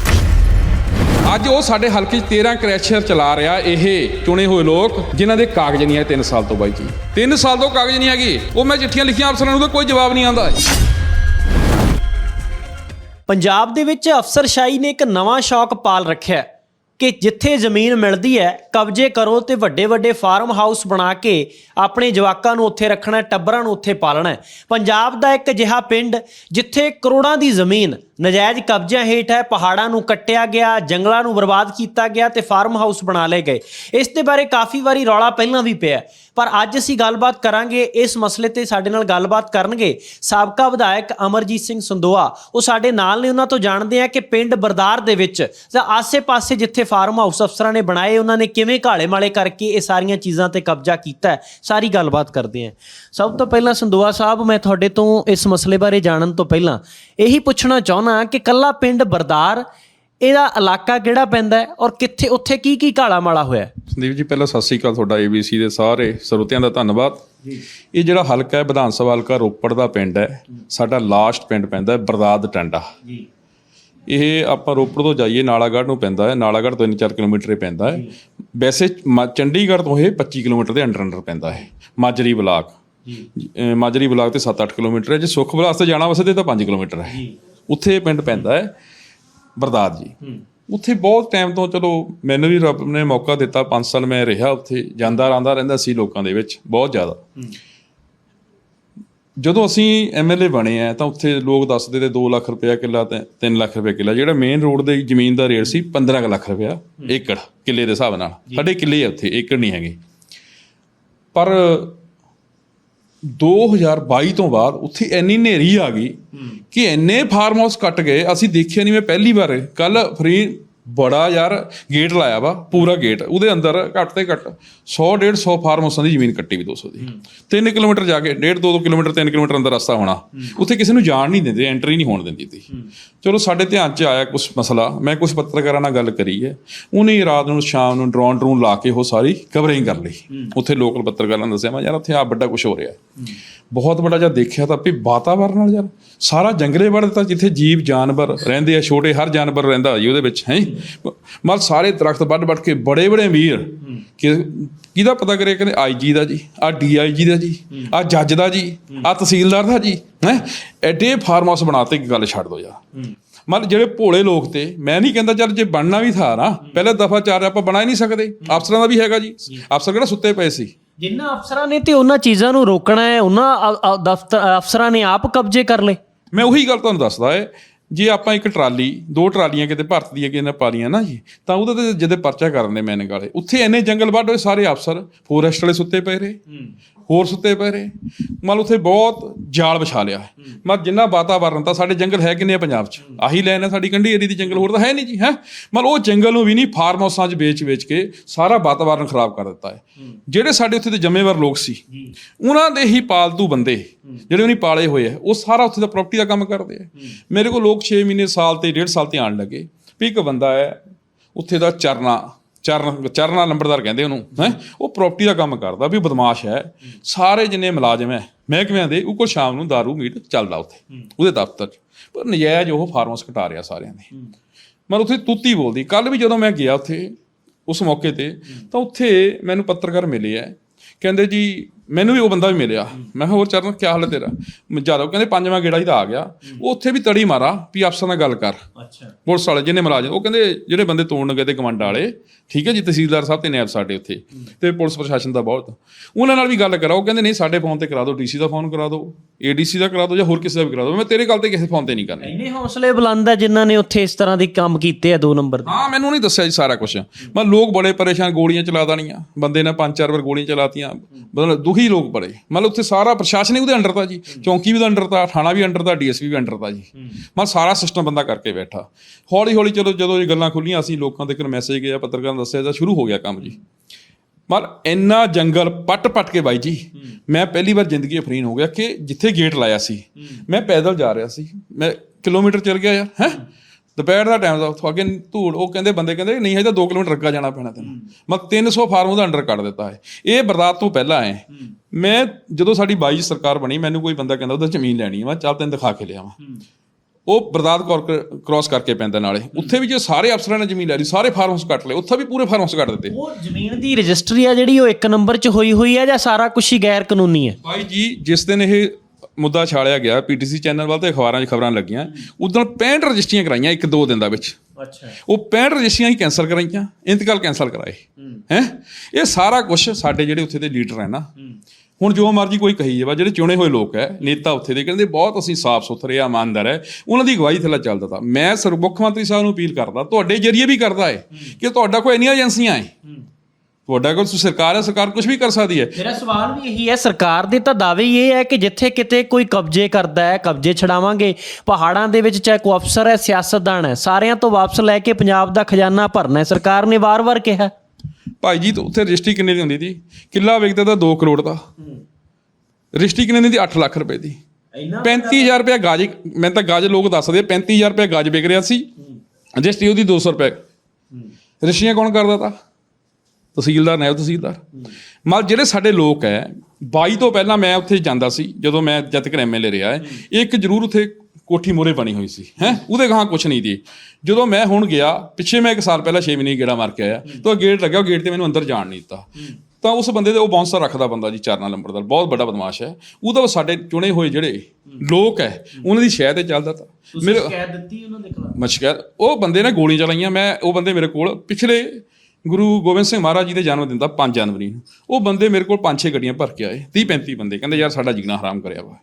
ਅੱਜ ਉਹ ਸਾਡੇ ਹਲਕੇ 'ਚ 13 ਕ੍ਰੈਸ਼ਰ ਚਲਾ ਰਿਹਾ ਇਹ ਚੁਣੇ ਹੋਏ ਲੋਕ, ਜਿਨ੍ਹਾਂ ਦੇ ਕਾਗਜ਼ ਨਹੀਂ ਆਏ 3 ਸਾਲ ਤੋਂ ਬਾਈ ਜੀ। 3 ਸਾਲ ਤੋਂ ਕਾਗਜ਼ ਨਹੀਂ ਹੈਗੇ। ਉਹ ਮੈਂ ਚਿੱਠੀਆਂ ਲਿਖੀਆਂ ਅਫਸਰਾਂ ਨੂੰ ਤਾਂ ਕੋਈ ਜਵਾਬ ਨਹੀਂ ਆਉਂਦਾ। ਪੰਜਾਬ ਦੇ ਵਿੱਚ ਅਫਸਰਸ਼ਾਹੀ ਨੇ ਇੱਕ ਨਵਾਂ ਸ਼ੌਕ ਪਾਲ ਰੱਖਿਆ ਕਿ ਜਿੱਥੇ ਜ਼ਮੀਨ ਮਿਲਦੀ ਹੈ, ਕਬਜ਼ੇ ਕਰੋ ਤੇ ਵੱਡੇ ਵੱਡੇ ਫਾਰਮ ਹਾਊਸ ਬਣਾ ਕੇ ਆਪਣੇ ਜਵਾਕਾਂ ਨੂੰ ਉੱਥੇ ਰੱਖਣਾ ਟੱਬਰਾਂ ਨੂੰ ਉੱਥੇ ਪਾਲਣਾ ਹੈ। ਪੰਜਾਬ ਦਾ ਇੱਕ ਅਜਿਹਾ ਪਿੰਡ ਜਿੱਥੇ ਕਰੋੜਾਂ ਦੀ ਜ਼ਮੀਨ, ਨਜਾਇਜ਼ ਕਬਜ਼ਿਆਂ ਹੇਠ ਹੈ, ਪਹਾੜਾਂ ਨੂੰ ਕੱਟਿਆ ਗਿਆ, ਜੰਗਲਾਂ ਨੂੰ ਬਰਬਾਦ ਕੀਤਾ ਗਿਆ ਤੇ ਫਾਰਮ ਹਾਊਸ ਬਣਾ ਲਏ ਗਏ। ਇਸ ਦੇ ਬਾਰੇ ਕਾਫੀ ਵਾਰੀ ਰੌਲਾ ਪਹਿਲਾਂ ਵੀ ਪਿਆ ਪਰ ਅੱਜ ਅਸੀਂ ਗੱਲਬਾਤ ਕਰਾਂਗੇ, ਇਸ ਮਸਲੇ ਤੇ ਸਾਡੇ ਨਾਲ ਗੱਲਬਾਤ ਕਰਨਗੇ ਸਾਬਕਾ ਵਿਧਾਇਕ ਅਮਰਜੀਤ ਸਿੰਘ ਸੰਦੋਆ। ਉਹ ਸਾਡੇ ਨਾਲ ਨੇ, ਉਹਨਾਂ ਤੋਂ ਜਾਣਦੇ ਆ ਕਿ ਪਿੰਡ ਬਰਦਾਰ ਦੇ ਵਿੱਚ ਜਾਂ ਆਸੇ-ਪਾਸੇ ਜਿੱਥੇ ਫਾਰਮ ਹਾਊਸ ਅਫਸਰਾਂ ਨੇ ਬਣਾਏ ਉਹਨਾਂ ਨੇ ਕਿਵੇਂ ਘਾਲੇ ਮਾਲੇ ਕਰਕੇ ਇਹ ਸਾਰੀਆਂ ਚੀਜ਼ਾਂ ਤੇ ਕਬਜ਼ਾ ਕੀਤਾ ਹੈ? ਸਾਰੀ ਗੱਲਬਾਤ ਕਰਦੇ ਆ ਸਭ ਤੋਂ ਪਹਿਲਾਂ ਸੰਦੋਆ ਸਾਹਿਬ ਮੈਂ ਤੁਹਾਡੇ ਤੋਂ ਇਸ ਮਸਲੇ ਬਾਰੇ ਜਾਣਨ ਤੋਂ ਪਹਿਲਾਂ ਇਹੀ ਪੁੱਛਣਾ ਚਾਹੁੰਦਾ ਕਿ ਕੱਲਾ ਪਿੰਡ ਬਰਦਾਰ ਇਹਦਾ ਇਲਾਕਾ ਕਿਹੜਾ ਪੈਂਦਾ ਹੈ ਔਰ ਕਿੱਥੇ ਉੱਥੇ ਕੀ ਕੀ ਘਾਲਾ ਮਾਲਾ ਹੋਇਆ ਹੈ? ਸੰਦੀਪ ਜੀ ਪਹਿਲਾਂ ਸਤਿ ਸ੍ਰੀ ਅਕਾਲ ਤੁਹਾਡਾ ABC ਦੇ ਸਾਰੇ ਸਰੋਤਿਆਂ ਦਾ ਧੰਨਵਾਦ। ਇਹ ਜਿਹੜਾ ਹਲਕਾ ਹੈ ਵਿਧਾਨ ਸਭਾ ਹਲਕਾ ਰੋਪੜ ਦਾ ਪਿੰਡ ਹੈ। ਸਾਡਾ ਲਾਸਟ ਪਿੰਡ ਪੈਂਦਾ ਹੈ ਬਰਦਾਦ ਟੰਡਾ। ਇਹ ਆਪਾਂ ਰੋਪੜ ਤੋਂ ਜਾਈਏ ਨਾਲਾਗੜ੍ਹ ਨੂੰ ਪੈਂਦਾ ਹੈ। ਨਾਲਾਗੜ੍ਹ ਤੋਂ 3-4 ਕਿਲੋਮੀਟਰ ਹੀ ਪੈਂਦਾ ਹੈ। ਵੈਸੇ ਚੰਡੀਗੜ੍ਹ ਤੋਂ ਇਹ 25 ਕਿਲੋਮੀਟਰ ਦੇ ਅੰਡਰ ਅੰਡਰ ਪੈਂਦਾ ਹੈ। ਮਾਜਰੀ ਬਲਾਕ। ਮਾਜਰੀ ਬਲਾਕ ਤੇ 7-8 ਕਿਲੋਮੀਟਰ ਹੈ। ਜੇ ਸੁੱਖ ਬਲਾਸ ਤੇ ਜਾਣਾ ਵਸੇ ਤੇ ਤਾਂ 5 ਕਿਲੋਮੀਟਰ ਹੈ। ਉੱਥੇ ਇਹ ਪਿੰਡ ਪੈਂਦਾ ਹੈ। ਬਰਦਾਦ ਜੀ। ਉੱਥੇ ਬਹੁਤ ਟਾਈਮ ਤੋਂ ਚਲੋ ਮੈਨੂੰ ਵੀ ਰੱਬ ਨੇ ਮੌਕਾ ਦਿੱਤਾ। 5 ਸਾਲ ਮੈਂ ਰਿਹਾ ਉੱਥੇ। ਜਾਂਦਾ ਆਂਦਾ ਰਹਿੰਦਾ ਸੀ ਲੋਕਾਂ ਦੇ ਵਿੱਚ ਬਹੁਤ ਜ਼ਿਆਦਾ। ਜਦੋਂ ਅਸੀਂ ਐਮਐਲਏ ਬਣੇ ਆ ਤਾਂ ਉੱਥੇ ਲੋਕ ਦੱਸਦੇ ਤੇ 2 ਲੱਖ ਰੁਪਇਆ ਕਿੱਲਾ ਤੇ 3 ਲੱਖ ਰੁਪਇਆ ਕਿੱਲਾ। ਜਿਹੜਾ ਮੇਨ ਰੋਡ ਦੇ ਜ਼ਮੀਨ ਦਾ ਰੇਟ ਸੀ 15 ਕੁ ਲੱਖ ਰੁਪਇਆ ਏਕੜ ਕਿੱਲੇ ਦੇ ਹਿਸਾਬ ਨਾਲ। ਸਾਡੇ ਕਿੱਲੇ ਆ ਉੱਥੇ ਏਕੜ ਨਹੀਂ ਹੈਗੇ। ਪਰ 2022 ਤੋਂ ਬਾਅਦ ਉੱਥੇ ਇੰਨੀ ਹਨੇਰੀ ਆ ਗਈ ਕਿ ਇੰਨੇ ਫਾਰਮ ਹਾਊਸ ਕੱਟ ਗਏ। ਅਸੀਂ ਦੇਖਿਆ ਨਹੀਂ ਮੈਂ ਪਹਿਲੀ ਵਾਰ ਕੱਲ ਫਰੀ ਬੜਾ ਯਾਰ ਗੇਟ ਲਾਇਆ ਵਾ ਪੂਰਾ ਗੇਟ ਉਹਦੇ ਅੰਦਰ ਘੱਟ ਤੇ ਘੱਟ 100 150 ਫਾਰਮ ਹਾਊਸਾਂ ਦੀ ਜ਼ਮੀਨ ਕੱਟੀ ਵੀ 200 ਦੀ। 3 ਕਿਲੋਮੀਟਰ ਜਾ ਕੇ 1.5 2 ਕਿਲੋਮੀਟਰ 3 ਕਿਲੋਮੀਟਰ ਅੰਦਰ ਰਸਤਾ ਹੋਣਾ ਉੱਥੇ ਕਿਸੇ ਨੂੰ ਜਾਣ ਨਹੀਂ ਦਿੰਦੇ ਐਂਟਰੀ ਨਹੀਂ ਹੋਣ ਦਿੰਦੀ ਤੀ। ਚਲੋ ਸਾਡੇ ਧਿਆਨ 'ਚ ਆਇਆ ਕੁਝ ਮਸਲਾ ਮੈਂ ਕੁਝ ਪੱਤਰਕਾਰਾਂ ਨਾਲ ਗੱਲ ਕਰੀ ਹੈ। ਉਹਨੇ ਰਾਤ ਨੂੰ ਸ਼ਾਮ ਨੂੰ ਡਰੋਨ ਡਰੂਨ ਲਾ ਕੇ ਉਹ ਸਾਰੀ ਕਵਰਿੰਗ ਕਰ ਲਈ। ਉੱਥੇ ਲੋਕਲ ਪੱਤਰਕਾਰਾਂ ਨੇ ਦੱਸਿਆ ਮੈਂ ਯਾਰ ਉੱਥੇ ਆ ਵੱਡਾ ਕੁਝ ਹੋ ਰਿਹਾ। ਬਹੁਤ ਵੱਡਾ ਜਿਹਾ ਦੇਖਿਆ ਤਾਂ ਵੀ ਵਾਤਾਵਰਨ ਨਾਲ ਯਾਰ, ਸਾਰਾ ਜੰਗਲੇ ਵੜ ਦਿੱਤਾ ਜਿੱਥੇ ਜੀਵ ਜਾਨਵਰ ਰਹਿੰਦੇ ਆ, ਛੋਟੇ ਹਰ ਜਾਨਵਰ ਰਹਿੰਦਾ ਜੀ ਉਹਦੇ ਵਿੱਚ, ਹੈ? ਮਤਲਬ ਸਾਰੇ ਦਰਖਤ ਵੱਢ ਵੱਢ ਕੇ ਬੜੇ ਬੜੇ ਅਮੀਰ ਕਿ ਕਿਹਦਾ ਪਤਾ ਕਰੇ ਕਹਿੰਦੇ ਆਈਜੀ ਦਾ ਜੀ ਆ ਡੀਆਈਜੀ ਦਾ ਜੀ ਆ ਜੱਜ ਦਾ ਜੀ ਆ ਤਹਿਸੀਲਦਾਰ ਦਾ ਜੀ, ਹੈ? ਐਡੇ ਫਾਰਮ ਹਾਊਸ ਬਣਾਤੇ, ਇੱਕ ਗੱਲ ਛੱਡ ਦੋ ਯਾਰ। ਮਤਲਬ ਜਿਹੜੇ ਭੋਲੇ ਲੋਕ ਤੇ, ਮੈਂ ਨਹੀਂ ਕਹਿੰਦਾ ਚੱਲ ਜੇ ਬਣਨਾ ਵੀ ਥਾ ਨਾ, ਪਹਿਲੇ ਦਫਾ ਚਾਰ ਆਪਾਂ ਬਣਾ ਹੀ ਨਹੀਂ ਸਕਦੇ, ਅਫਸਰਾਂ ਦਾ ਵੀ ਹੈਗਾ ਜੀ। ਅਫਸਰ ਕਿਹੜਾ ਸੁੱਤੇ ਪਏ ਸੀ? ਜਿੰਨਾ ਅਫਸਰਾਂ ਨੇ ਤੇ ਉਹਨਾਂ ਚੀਜ਼ਾਂ ਨੂੰ ਰੋਕਣਾ ਹੈ, ਉਹਨਾਂ ਦਫ਼ਤਰ ਅਫਸਰਾਂ ਨੇ ਆਪ ਕਬਜ਼ੇ ਕਰ ਲਏ। ਮੈਂ ਉਹੀ ਗੱਲ ਤੁਹਾਨੂੰ ਦੱਸਦਾ ਏ ਜੇ ਆਪਾਂ ਇੱਕ ਟਰਾਲੀ ਦੋ ਟਰਾਲੀਆਂ ਕਿਤੇ ਭਰਤ ਦੀਆਂ ਕਿਨੇ ਪਾਲੀਆਂ ਨਾ ਜੀ ਤਾਂ ਉਹਦੇ ਤੇ ਜਦੇ ਪਰਚਾ ਕਰਨ ਦੇ ਮੈਨ ਗਾਲੇ ਉੱਥੇ ਇੰਨੇ ਜੰਗਲ ਵੱਢ ਹੋਏ ਸਾਰੇ ਅਫਸਰ ਫੋਰੈਸਟ ਵਾਲੇ ਸੁੱਤੇ ਪਏ ਰਹੇ ਹੋਰ ਸੁੱਤੇ ਪਏ ਰਹੇ। ਮਤਲਬ ਉੱਥੇ ਬਹੁਤ ਜਾਲ ਵਿਛਾ ਲਿਆ। ਮਤਲਬ ਜਿੰਨਾ ਵਾਤਾਵਰਨ ਤਾਂ ਸਾਡੇ ਜੰਗਲ ਹੈ ਕਿੰਨੇ ਪੰਜਾਬ 'ਚ? ਆਹੀ ਲੈਣ ਹੈ ਸਾਡੀ ਕੰਢੀ ਏਰੀ ਦੀ ਜੰਗਲ ਹੋਰ ਤਾਂ ਹੈ ਨਹੀਂ ਜੀ ਹੈ? ਮਤਲਬ ਉਹ ਜੰਗਲ ਨੂੰ ਵੀ ਨਹੀਂ ਫਾਰਮ ਹਾਊਸਾਂ 'ਚ ਵੇਚ-ਵੇਚ ਕੇ ਸਾਰਾ ਵਾਤਾਵਰਨ ਖਰਾਬ ਕਰ ਦਿੱਤਾ ਹੈ। ਜਿਹੜੇ ਸਾਡੇ ਉੱਥੇ ਦੇ ਜ਼ਿੰਮੇਵਾਰ ਲੋਕ ਸੀ ਉਹਨਾਂ ਦੇ ਹੀ ਪਾਲਤੂ ਬੰਦੇ ਜਿਹੜੇ ਉਹਨੇ ਪਾਲੇ ਹੋਏ ਆ ਉਹ ਸਾਰਾ ਉੱਥੇ ਦਾ ਪ੍ਰਾਪਰਟੀ ਦਾ ਕੰਮ ਕਰਦੇ ਆ। ਮੇਰੇ ਕੋਲ ਲੋਕ 6 ਮਹੀਨੇ ਸਾਲ ਤੇ 1.5 ਸਾਲ ਤੇ ਆਣ ਲੱਗੇ ਵੀ ਇੱਕ ਬੰਦਾ ਹੈ ਉੱਥੇ ਦਾ ਚਰਨਾ ਚਰਨ ਚਰਨਾ ਲੰਬੜਦਾਰ ਕਹਿੰਦੇ ਉਹਨੂੰ ਹੈ? ਉਹ ਪ੍ਰਾਪਰਟੀ ਦਾ ਕੰਮ ਕਰਦਾ ਵੀ ਬਦਮਾਸ਼ ਹੈ। ਸਾਰੇ ਜਿੰਨੇ ਮੁਲਾਜ਼ਮ ਹੈ ਮਹਿਕਮਿਆਂ ਦੇ ਉਹ ਕੋਲ ਸ਼ਾਮ ਨੂੰ दारू ਮੀਟ ਚੱਲਦਾ ਉੱਥੇ ਉਹਦੇ ਦਫ਼ਤਰ 'ਚ। ਪਰ ਨਜਾਇਜ਼ ਉਹ ਫਾਰਮਸ ਘਟਾ ਰਿਹਾ ਸਾਰਿਆਂ ਦੇ ਮਨ ਉੱਥੇ ਤੂਤੀ ਬੋਲਦੀ। ਕੱਲ ਵੀ ਜਦੋਂ ਮੈਂ ਗਿਆ ਉੱਥੇ ਉਸ ਮੌਕੇ ਤੇ ਤਾਂ ਉੱਥੇ ਮੈਨੂੰ ਪੱਤਰਕਾਰ ਮਿਲੇ ਐ ਕਹਿੰਦੇ ਜੀ ਮੈਨੂੰ ਵੀ ਉਹ ਬੰਦਾ ਵੀ ਮਿਲਿਆ। ਮੈਂ ਕਿਹਾ ਹੋਰ ਚਰਨ ਕੀ ਹਾਲ ਹੈ ਤੇਰਾ? ਜ਼ਿਆਦਾ ਕਹਿੰਦੇ ਪੰਜਵਾਂ ਗੇੜਾ ਹੀ ਤਾਂ ਆ ਗਿਆ। ਉਹ ਉੱਥੇ ਵੀ ਤੜੀ ਮਾਰਾ ਵੀ ਅਫਸਰ ਨਾਲ ਗੱਲ ਕਰ। ਅੱਛਾ। ਪੁਲਿਸ ਵਾਲੇ ਜਿਹਨੇ ਮੁਲਾਜ਼ਮ ਉਹ ਕਹਿੰਦੇ ਜਿਹੜੇ ਬੰਦੇ ਤੋੜਨ ਗਏ ਤੇ ਕਮਾਂਡ ਵਾਲੇ ਠੀਕ ਹੈ ਜੀ ਤਹਿਸੀਲਦਾਰ ਸਾਹਿਬ ਤੇ ਨੈਬ ਸਾਡੇ ਉੱਥੇ। ਤੇ ਪੁਲਿਸ ਪ੍ਰਸ਼ਾਸਨ ਦਾ ਬਹੁਤ। ਉਹਨਾਂ ਨਾਲ ਵੀ ਗੱਲ ਕਰਾਓ। ਕਹਿੰਦੇ ਨਹੀਂ ਸਾਡੇ ਫੋਨ ਤੇ ਕਰਾ ਦਿਓ ਡੀਸੀ ਦਾ ਫੋਨ ਕਰਾ ਦਿਓ ਏਡੀਸੀ ਦਾ ਕਰਾ ਦਿਓ ਜਾਂ ਹੋਰ ਕਿਸੇ ਦਾ ਵੀ ਕਰਾ ਦਿਓ। ਮੈਂ ਤੇਰੇ ਗੱਲ ਤੇ ਕਿਸੇ ਫੋਨ ਤੇ ਨਹੀਂ ਕਰਨੀ। ਇੰਨੇ ਹੌਸਲੇ ਬੁਲੰਦ ਹੈ ਜਿਨ੍ਹਾਂ ਨੇ ਉੱਥੇ ਇਸ ਤਰ੍ਹਾਂ ਦੇ ਕੰਮ ਕੀਤੇ ਆ ਦੋ ਨੰਬਰ ਦੇ। ਹਾਂ ਮੈਨੂੰ ਨਹੀਂ ਦੱਸਿਆ ਜੀ ਸਾਰਾ ਕੁਝ ਮੈਂ ਲੋਕ ਬੜੇ ਪਰੇਸ਼ਾਨ ਗੋਲੀਆਂ ਚਲਾ ਦੇਣੀਆਂ। ਬੰਦੇ ਨੇ ਪੰਜ ਚਾਰ ਵਾਰ ਗੋਲੀਆਂ ਚਲਾਤੀਆਂ। ਮਤਲਬ ਦੁਖੀ ਲੋਕ ਬੜੇ। ਮਤਲਬ ਉੱਥੇ ਸਾਰਾ ਪ੍ਰਸ਼ਾਸਨ ਹੀ ਉਹਦੇ ਅੰਡਰ ਤਾਂ ਜੀ। ਚੌਂਕੀ ਵੀ ਉਹਦੇ ਅੰਡਰ ਤਾਂ ਥਾਣਾ ਵੀ ਅੰਡਰ ਤਾਂ ਡੀਐਸਪੀ ਵੀ ਅੰਡਰ ਤਾਂ ਜੀ। ਮਤਲਬ ਸਾਰਾ ਸਿਸਟਮ ਬੰਦਾ ਕਰਕੇ ਬੈਠਾ। ਹੌਲੀ ਹੌਲੀ ਚਲੋ ਜਦੋਂ ਇਹ ਗੱਲਾਂ ਖੁੱਲੀਆਂ ਅਸੀਂ ਲੋਕਾਂ ਦੇ ਕੋਲ ਮੈਸੇਜ ਗਿਆ ਪੱਤਰਕਾਰਾਂ ਨੂੰ ਦੱਸਿਆ ਤਾਂ ਸ਼ੁਰੂ ਹੋ ਗਿਆ ਕੰਮ ਜੀ। ਪਰ ਇੰਨਾ ਜੰਗਲ ਪੱਟ ਪੱਟ ਕੇ ਬਾਈ ਜੀ। ਮੈਂ ਪਹਿਲੀ ਵਾਰ ਜ਼ਿੰਦਗੀ ਅਫਰੀਨ ਹੋ ਗਿਆ ਕਿ ਜਿੱਥੇ ਗੇਟ ਲਾਇਆ ਸੀ। ਮੈਂ ਪੈਦਲ ਜਾ ਰਿਹਾ ਸੀ। ਮੈਂ ਕਿਲੋਮੀਟਰ ਚੱਲ ਗਿਆ ਯਾਰ ਹੈ। ਦੁਪਹਿਰ ਦਾ ਟਾਈਮ ਦਾ ਉੱਥੋਂ ਅੱਗੇ ਧੂੜ ਉਹ ਕਹਿੰਦੇ ਬੰਦੇ ਕਹਿੰਦੇ ਨਹੀਂ ਹਜੇ ਤਾਂ 2 ਕਿਲੋਮੀਟਰ ਅੱਗਾ ਜਾਣਾ ਪੈਣਾ ਤੈਨੂੰ। ਮੈਂ 300 ਫਾਰਮ ਉਹਦਾ ਅੰਡਰ ਕੱਢ ਦਿੱਤਾ ਹੈ। ਇਹ ਬਰਦਾਤ ਤੋਂ ਪਹਿਲਾਂ ਹੈ। ਮੈਂ ਜਦੋਂ ਸਾਡੀ 22 ਸਰਕਾਰ ਬਣੀ ਮੈਨੂੰ ਕੋਈ ਬੰਦਾ ਕਹਿੰਦਾ ਉਹਦਾ ਜ਼ਮੀਨ ਲੈਣੀ ਹੈ ਮੈਂ ਚੱਲ ਤੈਨੂੰ ਦਿਖਾ ਕੇ ਲਿਆਵਾਂ। ਉਹ ਬਰਦਾਤ ਕ੍ਰਾਸ ਕਰਕੇ ਪੈਂਦਾ ਨਾਲੇ। ਉੱਥੇ ਵੀ ਜੇ ਸਾਰੇ ਅਫਸਰਾਂ ਨੇ ਜ਼ਮੀਨ ਲੈ ਲਈ ਸਾਰੇ ਫਾਰਮਸ ਕੱਟ ਲਏ ਉੱਥੇ ਵੀ ਪੂਰੇ ਫਾਰਮਸ ਕੱਟ ਦਿੱਤੇ। ਉਹ ਜ਼ਮੀਨ ਦੀ ਰਜਿਸਟਰੀ ਆ ਜਿਹੜੀ ਉਹ ਇੱਕ ਨੰਬਰ 'ਚ ਹੋਈ ਹੋਈ ਹੈ ਜਾਂ ਸਾਰਾ ਕੁਝ ਹੀ ਗੈਰ ਕਾਨੂੰਨੀ ਹੈ? ਭਾਈ ਜੀ ਜਿਸ ਦਿਨ ਇਹ ਮੁੱਦਾ ਛਾਲਿਆ ਗਿਆ ਪੀਟੀਸੀ ਚੈਨਲ ਵੱਲ ਤੇ ਅਖਬਾਰਾਂ 'ਚ ਖਬਰਾਂ ਲੱਗੀਆਂ। ਉਦੋਂ 65 ਰਜਿਸਟਰੀਆਂ ਕਰਾਈਆਂ ਇੱਕ ਦੋ ਦਿਨ ਦਾ ਵਿੱਚ। ਅੱਛਾ। ਉਹ 65 ਰਜਿਸਟਰੀਆਂ ਹੀ ਕੈਂਸਲ ਕਰਾਈਆਂ ਇੰਤਕਾਲ ਕੈਂਸਲ ਕਰਾਏ। ਹੈ। ਇਹ ਸਾਰਾ ਕੁਝ ਸਾਡੇ ਜਿਹੜੇ ਉੱਥੇ ਦੇ ਲੀਡਰ ਹੈ ਨਾ ਹੁਣ ਜੋ ਮਰਜ਼ੀ ਕੋਈ ਕਹੀ ਜਾਵੇ ਜਿਹੜੇ ਚੁਣੇ ਹੋਏ ਲੋਕ ਹੈ ਨੇਤਾ ਉੱਥੇ ਦੇ ਕਹਿੰਦੇ ਬਹੁਤ ਅਸੀਂ ਸਾਫ਼ ਸੁਥਰੇ ਆ ਇਮਾਨਦਾਰ ਹੈ। ਉਹਨਾਂ ਦੀ ਅਗਵਾਈ ਥੱਲੇ ਚੱਲਦਾ ਤਾ ਮੈਂ ਸਰ ਮੁੱਖ ਮੰਤਰੀ ਸਾਹਿਬ ਨੂੰ ਅਪੀਲ ਕਰਦਾ ਤੁਹਾਡੇ ਜਰੀਏ ਵੀ ਕਰਦਾ ਹੈ। ਕਿ ਤੁਹਾਡਾ ਕੋਈ ਇੰਨੀਆਂ ਏਜੰਸੀਆਂ ਹੈ। ਤੁਹਾਡਾ ਕੋਲ ਸਰਕਾਰ ਹੈ ਸਰਕਾਰ ਕੁਝ ਵੀ ਕਰ ਸਕਦੀ ਹੈ। ਮੇਰਾ ਸਵਾਲ ਵੀ ਇਹੀ ਹੈ ਸਰਕਾਰ ਦੇ ਤਾਂ ਦਾਅਵੇ ਇਹ ਹੈ ਕਿ ਜਿੱਥੇ ਕਿਤੇ ਕੋਈ ਕਬਜ਼ੇ ਕਰਦਾ ਹੈ ਕਬਜ਼ੇ ਛਡਾਵਾਂਗੇ ਪਹਾੜਾਂ ਦੇ ਵਿੱਚ ਚਾਹੇ ਕੋਈ ਅਫਸਰ ਹੈ ਸਿਆਸਤਦਾਨ ਹੈ ਸਾਰਿਆਂ ਤੋਂ ਵਾਪਸ ਲੈ ਕੇ ਪੰਜਾਬ ਦਾ ਖਜ਼ਾਨਾ ਭਰਨਾ ਹੈ। ਸਰਕਾਰ ਨੇ ਵਾਰ-ਵਾਰ ਕਿਹਾ। ਭਾਈ ਜੀ ਉੱਥੇ ਰਜਿਸਟਰੀ ਕਿੰਨੇ ਦੀ ਹੁੰਦੀ ਸੀ? ਕਿੱਲਾ ਵੇਚਦਾ ਤਾਂ 2 ਕਰੋੜ ਦਾ। ਰਜਿਸਟਰੀ ਕਿੰਨੇ ਦੀ? 8 ਲੱਖ ਰੁਪਏ ਦੀ। ਇੰਨਾ 35000 ਰੁਪਏ ਗਾਜ ਮੈਂ ਤਾਂ ਗਾਜ ਲੋਕ ਦੱਸਦੇ ਆ 35000 ਰੁਪਏ ਗਾਜ ਵਿਕ ਰਿਹਾ ਸੀ। ਰਜਿਸਟਰੀ ਉਹਦੀ 200 ਰੁਪਏ। ਰਜਿਸਟਰੀਆਂ ਕੌਣ ਕਰਦਾ ਤਾ? ਤਹਿਸੀਲਦਾਰ ਨਾਇਬ ਤਹਿਸੀਲਦਾਰ। ਮਲ ਜਿਹੜੇ ਸਾਡੇ ਲੋਕ ਹੈ 22 ਤੋਂ ਪਹਿਲਾਂ ਮੈਂ ਉੱਥੇ ਜਾਂਦਾ ਸੀ ਜਦੋਂ ਮੈਂ ਜਦ ਤੱਕ ਐਮਐਲਏ ਰਿਹਾ ਹੈ ਇੱਕ ਜ਼ਰੂਰ ਉੱਥੇ ਕੋਠੀ ਮੋਰੇ ਬਣੀ ਹੋਈ ਸੀ ਹੈ? ਉਹਦੇ ਗਾਂ ਕੁਛ ਨਹੀਂ ਦੀ ਜਦੋਂ ਮੈਂ ਹੁਣ ਗਿਆ ਪਿੱਛੇ ਮੈਂ ਇੱਕ ਸਾਲ ਪਹਿਲਾਂ 6 ਮਹੀਨੇ ਗੇੜਾ ਮਾਰ ਕੇ ਆਇਆ ਤਾਂ ਗੇਟ ਲੱਗਿਆ ਉਹ ਗੇਟ ਤੇ ਮੈਨੂੰ ਅੰਦਰ ਜਾਣ ਨਹੀਂ ਦਿੱਤਾ। ਤਾਂ ਉਸ ਬੰਦੇ ਦੇ ਉਹ ਬਾਉਂਸਰ ਰੱਖਦਾ ਬੰਦਾ ਜੀ ਚਾਰਨਾ ਨੰਬਰ ਦਾ ਬਹੁਤ ਵੱਡਾ ਬਦਮਾਸ਼ ਹੈ ਉਹਦਾ ਸਾਡੇ ਚੁਣੇ ਹੋਏ ਜਿਹੜੇ ਲੋਕ ਹੈ ਉਹਨਾਂ ਦੀ ਸ਼ਹਿ ਤੇ ਚੱਲਦਾ ਤਾਂ। ਮੇਰੇ ਸ਼ਿਕਾਇਤ ਦਿੱਤੀ ਉਹਨਾਂ ਦੇ ਖਿਲਾਫ? ਮੈਂ ਸ਼ਿਕਾਇਤ ਉਹ ਬੰਦੇ ਨੇ ਗੋਲੀਆਂ ਚਲਾਈਆਂ ਮੈਂ ਉਹ ਬੰਦੇ ਮੇਰੇ ਕੋਲ ਪਿਛਲੇ ਗੁਰੂ ਗੋਬਿੰਦ ਸਿੰਘ ਮਹਾਰਾਜ ਜੀ ਦੇ ਜਨਮ ਦਿਨ ਦਾ 5 ਜਨਵਰੀ ਨੂੰ। ਉਹ ਬੰਦੇ ਮੇਰੇ ਕੋਲ 5-6 ਗੱਡੀਆਂ ਭਰ ਕੇ ਆਏ 30 35 ਬੰਦੇ। ਕਹਿੰਦੇ, ਯਾਰ, ਸਾਡਾ ਜੀਣਾ ਹਰਾਮ ਕਰਿਆ ਵਾ।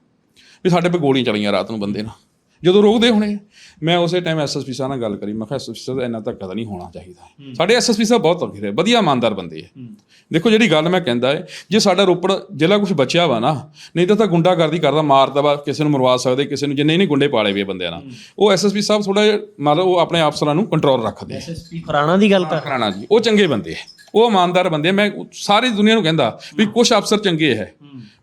ਵੀ ਸਾਡੇ 'ਤੇ ਗੋਲੀਆਂ ਚਲੀਆਂ ਰਾਤ ਨੂੰ ਬੰਦੇ ਨਾਲ। ਜਦੋਂ ਰੋਕਦੇ ਹੋਣੇ ਮੈਂ ਉਸੇ ਟਾਈਮ ਐਸਐਸਪੀ ਸਾਹਿਬ ਨਾਲ ਗੱਲ ਕਰੀ ਮੈਂ ਕਿਹਾ ਐਸਐਸਪੀ ਸਾਹਿਬ ਇੰਨਾ ਧੱਕਾ ਤਾਂ ਨਹੀਂ ਹੋਣਾ ਚਾਹੀਦਾ। ਸਾਡੇ ਐਸਐਸਪੀ ਸਾਹਿਬ ਬਹੁਤ ਤਕੜੇ ਵਧੀਆ ਇਮਾਨਦਾਰ ਬੰਦੇ ਹੈ। ਦੇਖੋ ਜਿਹੜੀ ਗੱਲ ਮੈਂ ਕਹਿੰਦਾ ਹੈ ਜੇ ਸਾਡਾ ਰੋਪੜ ਜ਼ਿਲ੍ਹਾ ਕੁਝ ਬਚਿਆ ਵਾ ਨਾ ਨਹੀਂ ਤਾਂ ਤਾਂ ਗੁੰਡਾਗਰਦੀ ਕਰਦਾ ਮਾਰਦਾ ਵਾ ਕਿਸੇ ਨੂੰ ਮਰਵਾ ਸਕਦੇ ਕਿਸੇ ਨੂੰ ਜਿੰਨੇ ਨਹੀਂ ਗੁੰਡੇ ਪਾਲੇ ਵੇ ਬੰਦਿਆਂ ਨਾਲ। ਉਹ ਐਸਐਸਪੀ ਸਾਹਿਬ ਥੋੜਾ ਮਤਲਬ ਉਹ ਆਪਣੇ ਅਫਸਰਾਂ ਨੂੰ ਕੰਟਰੋਲ ਰੱਖਦੇ ਆ। ਐਸਐਸਪੀ ਫਰਾਣਾ ਦੀ ਗੱਲ ਕਰ ਰਾਣਾ ਜੀ ਉਹ ਚੰਗੇ ਬੰਦੇ ਹੈ ਉਹ ਇਮਾਨਦਾਰ ਬੰਦੇ ਆ। ਮੈਂ ਸਾਰੀ ਦੁਨੀਆ ਨੂੰ ਕਹਿੰਦਾ ਵੀ ਕੁਝ ਅਫਸਰ ਚੰਗੇ ਹੈ।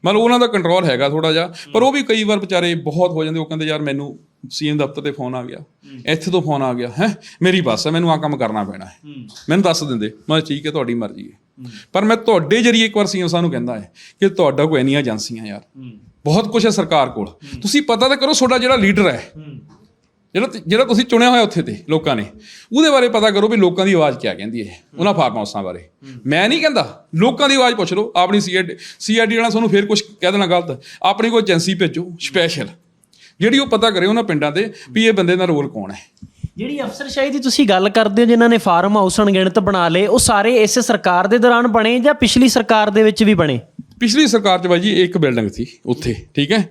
ਮਤਲਬ ਉਹਨਾਂ ਦਾ ਕੰਟਰੋਲ ਹੈਗਾ ਥੋੜਾ ਜਿਹਾ ਪਰ ਉਹ ਵੀ ਕਈ ਵਾਰ ਵਿਚਾਰੇ ਬਹੁਤ ਹੋ ਜਾਂਦੇ ਉਹ ਕਹਿੰਦੇ ਯਾਰ ਮੈਨੂੰ ਸੀਐਮ ਦਫ਼ਤਰ ਤੇ ਫੋਨ ਆ ਗਿਆ। ਇੱਥੇ ਤੋਂ ਫੋਨ ਆ ਗਿਆ ਹੈ? ਮੇਰੀ ਬੱਸ ਹੈ ਮੈਨੂੰ ਆ ਕੰਮ ਕਰਨਾ ਪੈਣਾ ਹੈ। ਮੈਨੂੰ ਦੱਸ ਦਿੰਦੇ ਮੈਂ ਠੀਕ ਹੈ ਤੁਹਾਡੀ ਮਰਜ਼ੀ ਹੈ। ਪਰ ਮੈਂ ਤੁਹਾਡੇ ਜਰੀਏ ਇੱਕ ਵਾਰ ਸੀਐਮ ਸਾਹਿਬ ਨੂੰ ਕਹਿੰਦਾ ਹੈ ਕਿ ਤੁਹਾਡਾ ਕੋਈ ਇੰਨੀਆਂ ਏਜੰਸੀਆਂ ਯਾਰ। ਬਹੁਤ ਕੁਝ ਹੈ ਸਰਕਾਰ ਕੋਲ। ਤੁਸੀਂ ਪਤਾ ਤਾਂ ਕਰੋ ਤੁਹਾਡਾ ਜਿਹੜਾ ਲੀਡਰ ਹੈ। ਜਿਹੜਾ ਜਿਹੜਾ ਤੁਸੀਂ ਚੁਣਿਆ ਹੋਇਆ ਉੱਥੇ ਤੇ ਲੋਕਾਂ ਨੇ। ਉਹਦੇ ਬਾਰੇ ਪਤਾ ਕਰੋ ਵੀ ਲੋਕਾਂ ਦੀ ਆਵਾਜ਼ ਕਿਆ ਕਹਿੰਦੀ ਹੈ ਉਹਨਾਂ ਫਾਰਮ ਹਾਊਸਾਂ ਬਾਰੇ। ਮੈਂ ਨਹੀਂ ਕਹਿੰਦਾ ਲੋਕਾਂ ਦੀ ਆਵਾਜ਼ ਪੁੱਛ ਲਓ। ਆਪਣੀ ਸੀਆਈਡੀ ਸੀਆਈਡੀ ਵਾਲਾ ਤੁਹਾਨੂੰ ਫੇਰ ਕੁਝ ਕਹਿ ਦੇਣਾ ਗਲਤ। ਆਪਣੀ ਕੋਈ ਏਜੰਸੀ ਭੇਜੋ ਸਪੈਸ਼ਲ। ਜਿਹੜੀ ਉਹ ਪਤਾ ਕਰੇ ਉਹਨਾਂ ਪਿੰਡਾਂ ਦੇ ਵੀ ਇਹ ਬੰਦੇ ਦਾ ਰੋਲ ਕੌਣ ਹੈ। ਜਿਹੜੀ ਅਫਸਰਸ਼ਾਹੀ ਦੀ ਤੁਸੀਂ ਗੱਲ ਕਰਦੇ ਹੋ ਜਿਨ੍ਹਾਂ ਨੇ ਫਾਰਮ ਹਾਊਸ ਅਣਗਿਣਤ ਬਣਾ ਲਏ ਉਹ ਸਾਰੇ ਇਸੇ ਸਰਕਾਰ ਦੇ ਦੌਰਾਨ ਬਣੇ ਜਾਂ ਪਿਛਲੀ ਸਰਕਾਰ ਦੇ ਵਿੱਚ ਵੀ ਬਣੇ? ਪਿਛਲੀ ਸਰਕਾਰ 'ਚ ਬਾਈ ਜੀ ਇੱਕ ਬਿਲਡਿੰਗ ਸੀ ਉੱਥੇ ਠੀਕ ਹੈ?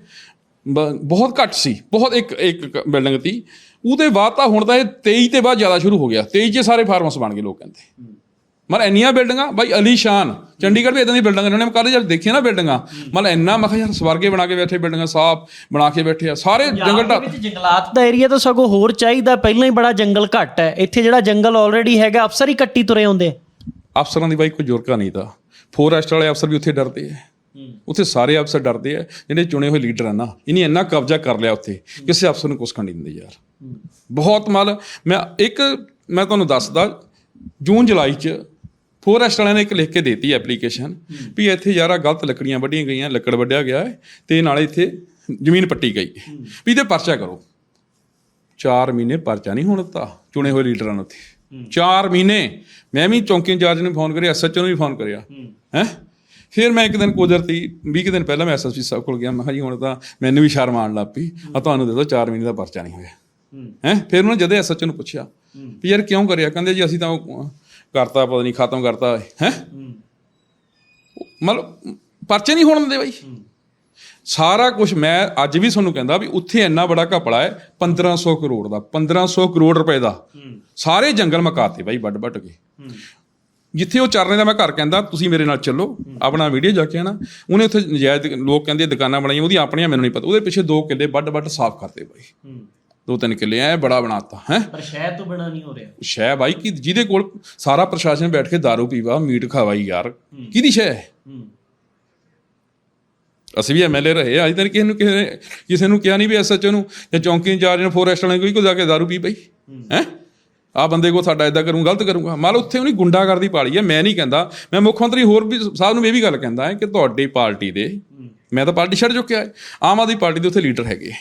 ਬਹੁਤ ਘੱਟ ਸੀ ਬਹੁਤ ਇੱਕ ਇੱਕ ਬਿਲਡਿੰਗ ਸੀ। ਉਹਦੇ ਬਾਅਦ ਤਾਂ ਹੁਣ ਤਾਂ ਇਹ 23 ਤੇ ਬਾਅਦ ਜ਼ਿਆਦਾ ਸ਼ੁਰੂ ਹੋ ਗਿਆ 23 'ਚ ਸਾਰੇ ਫਾਰਮਸ ਬਣ ਗਏ ਲੋਕ ਕਹਿੰਦੇ ਮਤਲਬ ਇੰਨੀਆਂ ਬਿਲਡਿੰਗਾਂ ਬਾਈ ਅਲੀਸ਼ਾਨ ਚੰਡੀਗੜ੍ਹ ਵੀ ਇਦਾਂ ਦੀ ਬਿਲਡਿੰਗ ਇਹਨਾਂ ਨੇ ਕੱਲ੍ਹ ਜਦ ਦੇਖੀਆਂ ਨਾ ਬਿਲਡਿੰਗਾਂ ਮਤਲਬ ਇੰਨਾ ਮੈਂ ਕਿਹਾ ਯਾਰ ਸਵਰਗੇ ਬਣਾ ਕੇ ਬੈਠੇ ਬਿਲਡਿੰਗਾਂ ਸਾਫ਼ ਬਣਾ ਕੇ ਬੈਠੇ ਆ ਸਾਰੇ ਜੰਗਲ ਦੇ ਵਿੱਚ ਜੰਗਲਾਤ ਦਾ ਏਰੀਆ ਤਾਂ ਸਗੋਂ ਹੋਰ ਚਾਹੀਦਾ ਪਹਿਲਾਂ ਹੀ ਬੜਾ ਜੰਗਲ ਘੱਟ ਹੈ ਇੱਥੇ ਜਿਹੜਾ ਜੰਗਲ ਆਲਰੇਡੀ ਹੈਗਾ ਅਫਸਰ ਹੀ ਕੱਟੀ ਤੁਰੇ ਆਉਂਦੇ ਅਫਸਰਾਂ ਦੀ ਬਾਈ ਕੋਈ ਜੁਰਕਾ ਨਹੀਂ ਤਾਂ। ਫੋਰੈਸਟ ਵਾਲੇ ਅਫਸਰ ਵੀ ਉੱਥੇ ਡਰਦੇ ਆ। ਉੱਥੇ ਸਾਰੇ ਅਫਸਰ ਡਰਦੇ ਆ ਜਿਹੜੇ ਚੁਣੇ ਹੋਏ ਲੀਡਰ ਆ ਨਾ ਇਹਨੇ ਇੰਨਾ ਕਬਜ਼ਾ ਕਰ ਲਿਆ ਉੱਥੇ ਕਿਸੇ ਅਫਸਰ ਨੂੰ ਕੁਛ ਨਹੀਂ ਦਿੰਦੇ ਯਾਰ। ਬਹੁਤ ਮਲ ਮੈਂ ਇੱਕ ਮੈਂ ਤੁਹਾਨੂੰ ਦੱਸਦਾ ਜੂਨ ਜੁਲਾਈ ਚ ਫੋਰੈਸਟ ਵਾਲਿਆਂ ਨੇ ਇੱਕ ਲਿਖ ਕੇ ਦੇਤੀ ਐਪਲੀਕੇਸ਼ਨ ਵੀ ਇੱਥੇ ਯਾਰਾ ਗਲਤ ਲੱਕੜੀਆਂ ਵੱਢੀਆਂ ਗਈਆਂ ਲੱਕੜ ਵੱਢਿਆ ਗਿਆ ਹੈ ਤੇ ਨਾਲੇ ਇੱਥੇ ਜ਼ਮੀਨ ਪੱਟੀ ਗਈ। ਵੀ ਇਹਦੇ ਪਰਚਾ ਕਰੋ। 4 ਮਹੀਨੇ ਪਰਚਾ ਨਹੀਂ ਹੋਣ ਦਿੱਤਾ ਚੁਣੇ ਹੋਏ ਲੀਡਰਾਂ ਨੂੰ ਉੱਥੇ। 4 ਮਹੀਨੇ ਮੈਂ ਵੀ ਚੌਂਕੀ ਇੰਚਾਰਜ ਨੂੰ ਫੋਨ ਕਰਿਆ ਐਸਐਚਓ ਨੂੰ ਵੀ ਫੋਨ ਕਰਿਆ। ਹੈ। ਫਿਰ ਮੈਂ ਇੱਕ ਦਿਨ ਕੁਦਰਤੀ 20 ਕੁ ਦਿਨ ਪਹਿਲਾਂ ਮੈਂ ਐਸਐਸਪੀ ਸਾਹਿਬ ਕੋਲ ਗਿਆ ਮੈਂ ਕਿਹਾ ਜੀ ਹੁਣ ਤਾਂ ਮੈਨੂੰ ਵੀ ਸ਼ਰਮ ਆਉਣ ਲੱਗ ਪਈ ਆ ਤੁਹਾਨੂੰ ਦੇ ਦਿਓ 4 ਮਹੀਨੇ ਦਾ ਪਰਚਾ ਨਹੀਂ ਹੋਇਆ। ਹੈ। ਫਿਰ ਉਹਨਾਂ ਜਦੇ ਐਸਐਚਓ ਨੂੰ ਪੁੱਛਿਆ ਵੀ ਯਾਰ ਕਿਉਂ ਕਰਿਆ? ਕਹਿੰਦੇ ਜੀ ਅਸੀਂ ਤਾਂ ਉਹ ਕਰਤਾ ਪਤਾ ਨਹੀਂ ਖਤਮ ਕਰਤਾ ਹੈ? ਮਤਲਬ ਪਰਚੇ ਨਹੀਂ ਹੋਣ ਦਿੰਦੇ ਬਾਈ। ਸਾਰਾ ਕੁਝ ਮੈਂ ਅੱਜ ਵੀ ਤੁਹਾਨੂੰ ਕਹਿੰਦਾ ਵੀ ਉੱਥੇ ਇੰਨਾ ਬੜਾ ਘਪਲਾ ਹੈ 1500 ਕਰੋੜ ਦਾ 1500 ਕਰੋੜ ਰੁਪਏ ਦਾ। ਸਾਰੇ ਜੰਗਲ ਮਕਾਤੇ ਬਾਈ ਵੱਡ ਵੱਡ ਕੇ ਜਿੱਥੇ ਉਹ ਚਰਨੇ ਦਾ ਮੈਂ ਘਰ ਕਹਿੰਦਾ ਤੁਸੀਂ ਮੇਰੇ ਨਾਲ ਚੱਲੋ ਆਪਣਾ ਵੀਡੀਓ ਜਾ ਕੇ ਆਣਾ ਉਹਨੇ ਉੱਥੇ ਨਜਾਇਜ਼ ਲੋਕ ਕਹਿੰਦੇ ਦੁਕਾਨਾਂ ਬਣਾਈਆਂ ਉਹਦੀਆਂ ਆਪਣੀਆਂ ਮੈਨੂੰ ਨਹੀਂ ਪਤਾ। ਉਹਦੇ ਪਿੱਛੇ ਦੋ ਕਿੱਲੇ ਵੱਡ ਵੱਡ ਸਾਫ਼ ਕਰਤੇ ਬਾਈ। ਦੋ ਤਿੰਨ ਕਿੱਲੇ ਐ ਬੜਾ ਬਣਾਤਾ ਹੈ ਪਰ ਸ਼ਹਿਰ ਤੋਂ ਬਿਨਾ ਨਹੀਂ ਹੋ ਰਿਹਾ ਸ਼ੈ ਬਾਈ ਕਿ ਜਿਹਦੇ ਕੋਲ ਸਾਰਾ ਪ੍ਰਸ਼ਾਸਨ ਬੈਠ ਕੇ दारू ਪੀਵਾ ਮੀਟ ਖਾਵਾਈ ਯਾਰ ਕਿਹਦੀ ਸ਼ੈ ਹੈ ਅਸੀਂ ਵੀ ਐਮਐਲਏ ਰਹੇ ਅੱਜ ਤੱਕ ਕਿਸੇ ਨੂੰ ਕਿਸੇ ਨੇ- ਕਿਸੇ ਨੂੰ ਕਿਹਾ ਨਹੀਂ ਵੀ ਐਸਐਚਓ ਨੂੰ ਜਾਂ ਚੌਂਕੀ ਇੰਚਾਰਜ ਨੂੰ ਫੋਰੈਸਟ ਵਾਲੇ ਨੂੰ ਕੋਈ ਕੋ ਜਾ ਕੇ दारू ਪੀ ਪਈ ਹੈ ਆ ਬੰਦੇ ਕੋ ਸਾਡਾ ਇਦਾਂ ਕਰੂੰ ਗਲਤ ਕਰੂੰਗਾ ਮੰਨ ਲਓ ਉੱਥੇ ਉਹਨੇ ਗੁੰਡਾਗਰਦੀ ਪਾਲੀ ਹੈ ਮੈਂ ਨਹੀਂ ਕਹਿੰਦਾ ਮੈਂ ਮੁੱਖ ਮੰਤਰੀ ਹੋਰ ਵੀ ਸਾਹਿਬ ਨੂੰ ਇਹ ਵੀ ਗੱਲ ਕਹਿੰਦਾ ਹੈ ਕਿ ਤੁਹਾਡੀ ਪਾਰਟੀ ਦੇ ਮੈਂ ਤਾਂ ਪਾਰਟੀ ਛੱਡ ਚੁੱਕਿਆ ਹੈ ਆਮ ਆਦਮੀ ਪਾਰਟੀ ਦੇ ਉੱਥੇ ਲੀਡਰ ਹੈਗੇ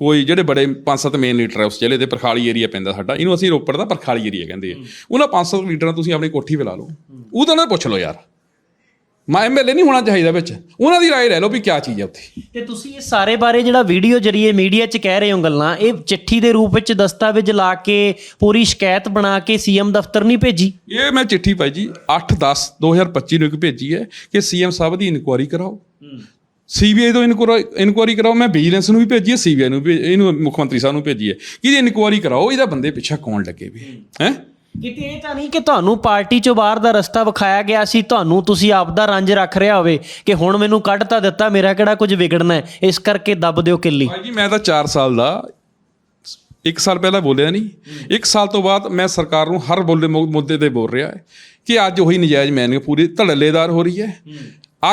ਕੋਈ ਜਿਹੜੇ ਬੜੇ ਪੰਜ ਸੱਤ ਮੇਨ ਲੀਡਰ ਹੈ ਉਸ ਜ਼ਿਲ੍ਹੇ ਦੇ ਪਰਖਾਲੀ ਏਰੀਆ ਪੈਂਦਾ ਸਾਡਾ ਇਹਨੂੰ ਅਸੀਂ ਰੋਪੜ ਦਾ ਪਰਖਾਲੀ ਏਰੀਆ ਕਹਿੰਦੇ ਆ ਉਹਨਾਂ ਪੰਜ ਸੱਤ ਲੀਡਰਾਂ ਤੁਸੀਂ ਆਪਣੀ ਕੋਠੀ 'ਤੇ ਲਾ ਲਓ ਉਹਦਾ ਨਾਲ ਪੁੱਛ ਲਓ ਯਾਰ ਮੈਂ ਐਮਐਲਏ ਨਹੀਂ ਹੋਣਾ ਚਾਹੀਦਾ ਵਿੱਚ ਉਹਨਾਂ ਦੀ رائے ਲੈ ਲਓ ਵੀ ਕੀ ਚੀਜ਼ ਹੈ ਉੱਥੇ ਤੇ ਤੁਸੀਂ ਇਹ ਸਾਰੇ ਬਾਰੇ ਜਿਹੜਾ ਵੀਡੀਓ ਜਰੀਏ ਮੀਡੀਆ 'ਚ ਕਹਿ ਰਹੇ ਹੋ ਗੱਲਾਂ ਇਹ ਚਿੱਠੀ ਦੇ ਰੂਪ ਵਿੱਚ ਦਸਤਾਵੇਜ਼ ਲਾ ਕੇ ਪੂਰੀ ਸ਼ਿਕਾਇਤ ਬਣਾ ਕੇ ਸੀਐਮ ਦਫ਼ਤਰ ਨਹੀਂ ਭੇਜੀ ਇਹ ਮੈਂ ਚਿੱਠੀ ਪਾਈ ਜੀ 8 10 2025 ਨੂੰ ਇੱਕ ਭੇਜੀ ਹੈ ਕਿ ਸੀਐਮ ਸਾਹਿਬ ਦੀ ਇਨਕੁਆਰੀ ਕਰਾਓ ਸੀਬੀਆਈ ਤੋਂ ਇਨਕੁਆਰੀ ਕਰਾਓ ਮੈਂ ਵਿਜੀਲੈਂਸ ਨੂੰ ਵੀ ਭੇਜੀ ਹੈ ਸੀਬੀਆਈ ਨੂੰ ਵੀ ਇਹਨੂੰ ਮੁੱਖ ਮੰਤਰੀ ਸਾਹਿਬ ਨੂੰ ਭੇਜੀ ਹੈ ਕਿ ਇਹਦੀ ਇਨਕੁਆਰੀ ਕਰਾਓ ਇਹਦਾ ਬੰਦੇ ਪਿੱਛੇ ਕੌਣ ਲੱਗੇ ਵੀ? ਹੈ? ਕਿਤੇ ਇਹ ਤਾਂ ਨਹੀਂ ਕਿ ਤੁਹਾਨੂੰ ਪਾਰਟੀ ਚੋਂ ਬਾਹਰ ਦਾ ਰਸਤਾ ਵਿਖਾਇਆ ਗਿਆ ਸੀ ਤੁਹਾਨੂੰ ਤੁਸੀਂ ਆਪ ਦਾ ਰੰਜ ਰੱਖ ਰਿਹਾ ਹੋਵੇ ਕਿ ਹੁਣ ਮੈਨੂੰ ਕੱਢ ਤਾਂ ਦਿੱਤਾ ਮੇਰਾ ਕਿਹੜਾ ਕੁਝ ਵਿਗੜਨਾ ਹੈ? ਇਸ ਕਰਕੇ ਦੱਬ ਦਿਓ ਕਿੱਲੀ। ਭਾਈ ਜੀ ਮੈਂ ਤਾਂ 4 ਸਾਲ ਦਾ ਇੱਕ ਸਾਲ ਪਹਿਲਾਂ ਬੋਲਿਆ ਨਹੀਂ। ਇੱਕ ਸਾਲ ਤੋਂ ਬਾਅਦ ਮੈਂ ਸਰਕਾਰ ਨੂੰ ਹਰ ਬੋਲੇ ਮੁੱਦੇ ਤੇ ਬੋਲ ਰਿਹਾ ਹੈ ਕਿ ਅੱਜ ਉਹੀ ਨਜਾਇਜ਼ ਮੈਨਿੰਗ ਪੂਰੀ ਧੜੱਲੇਦਾਰ ਹੋ ਰਹੀ ਹੈ।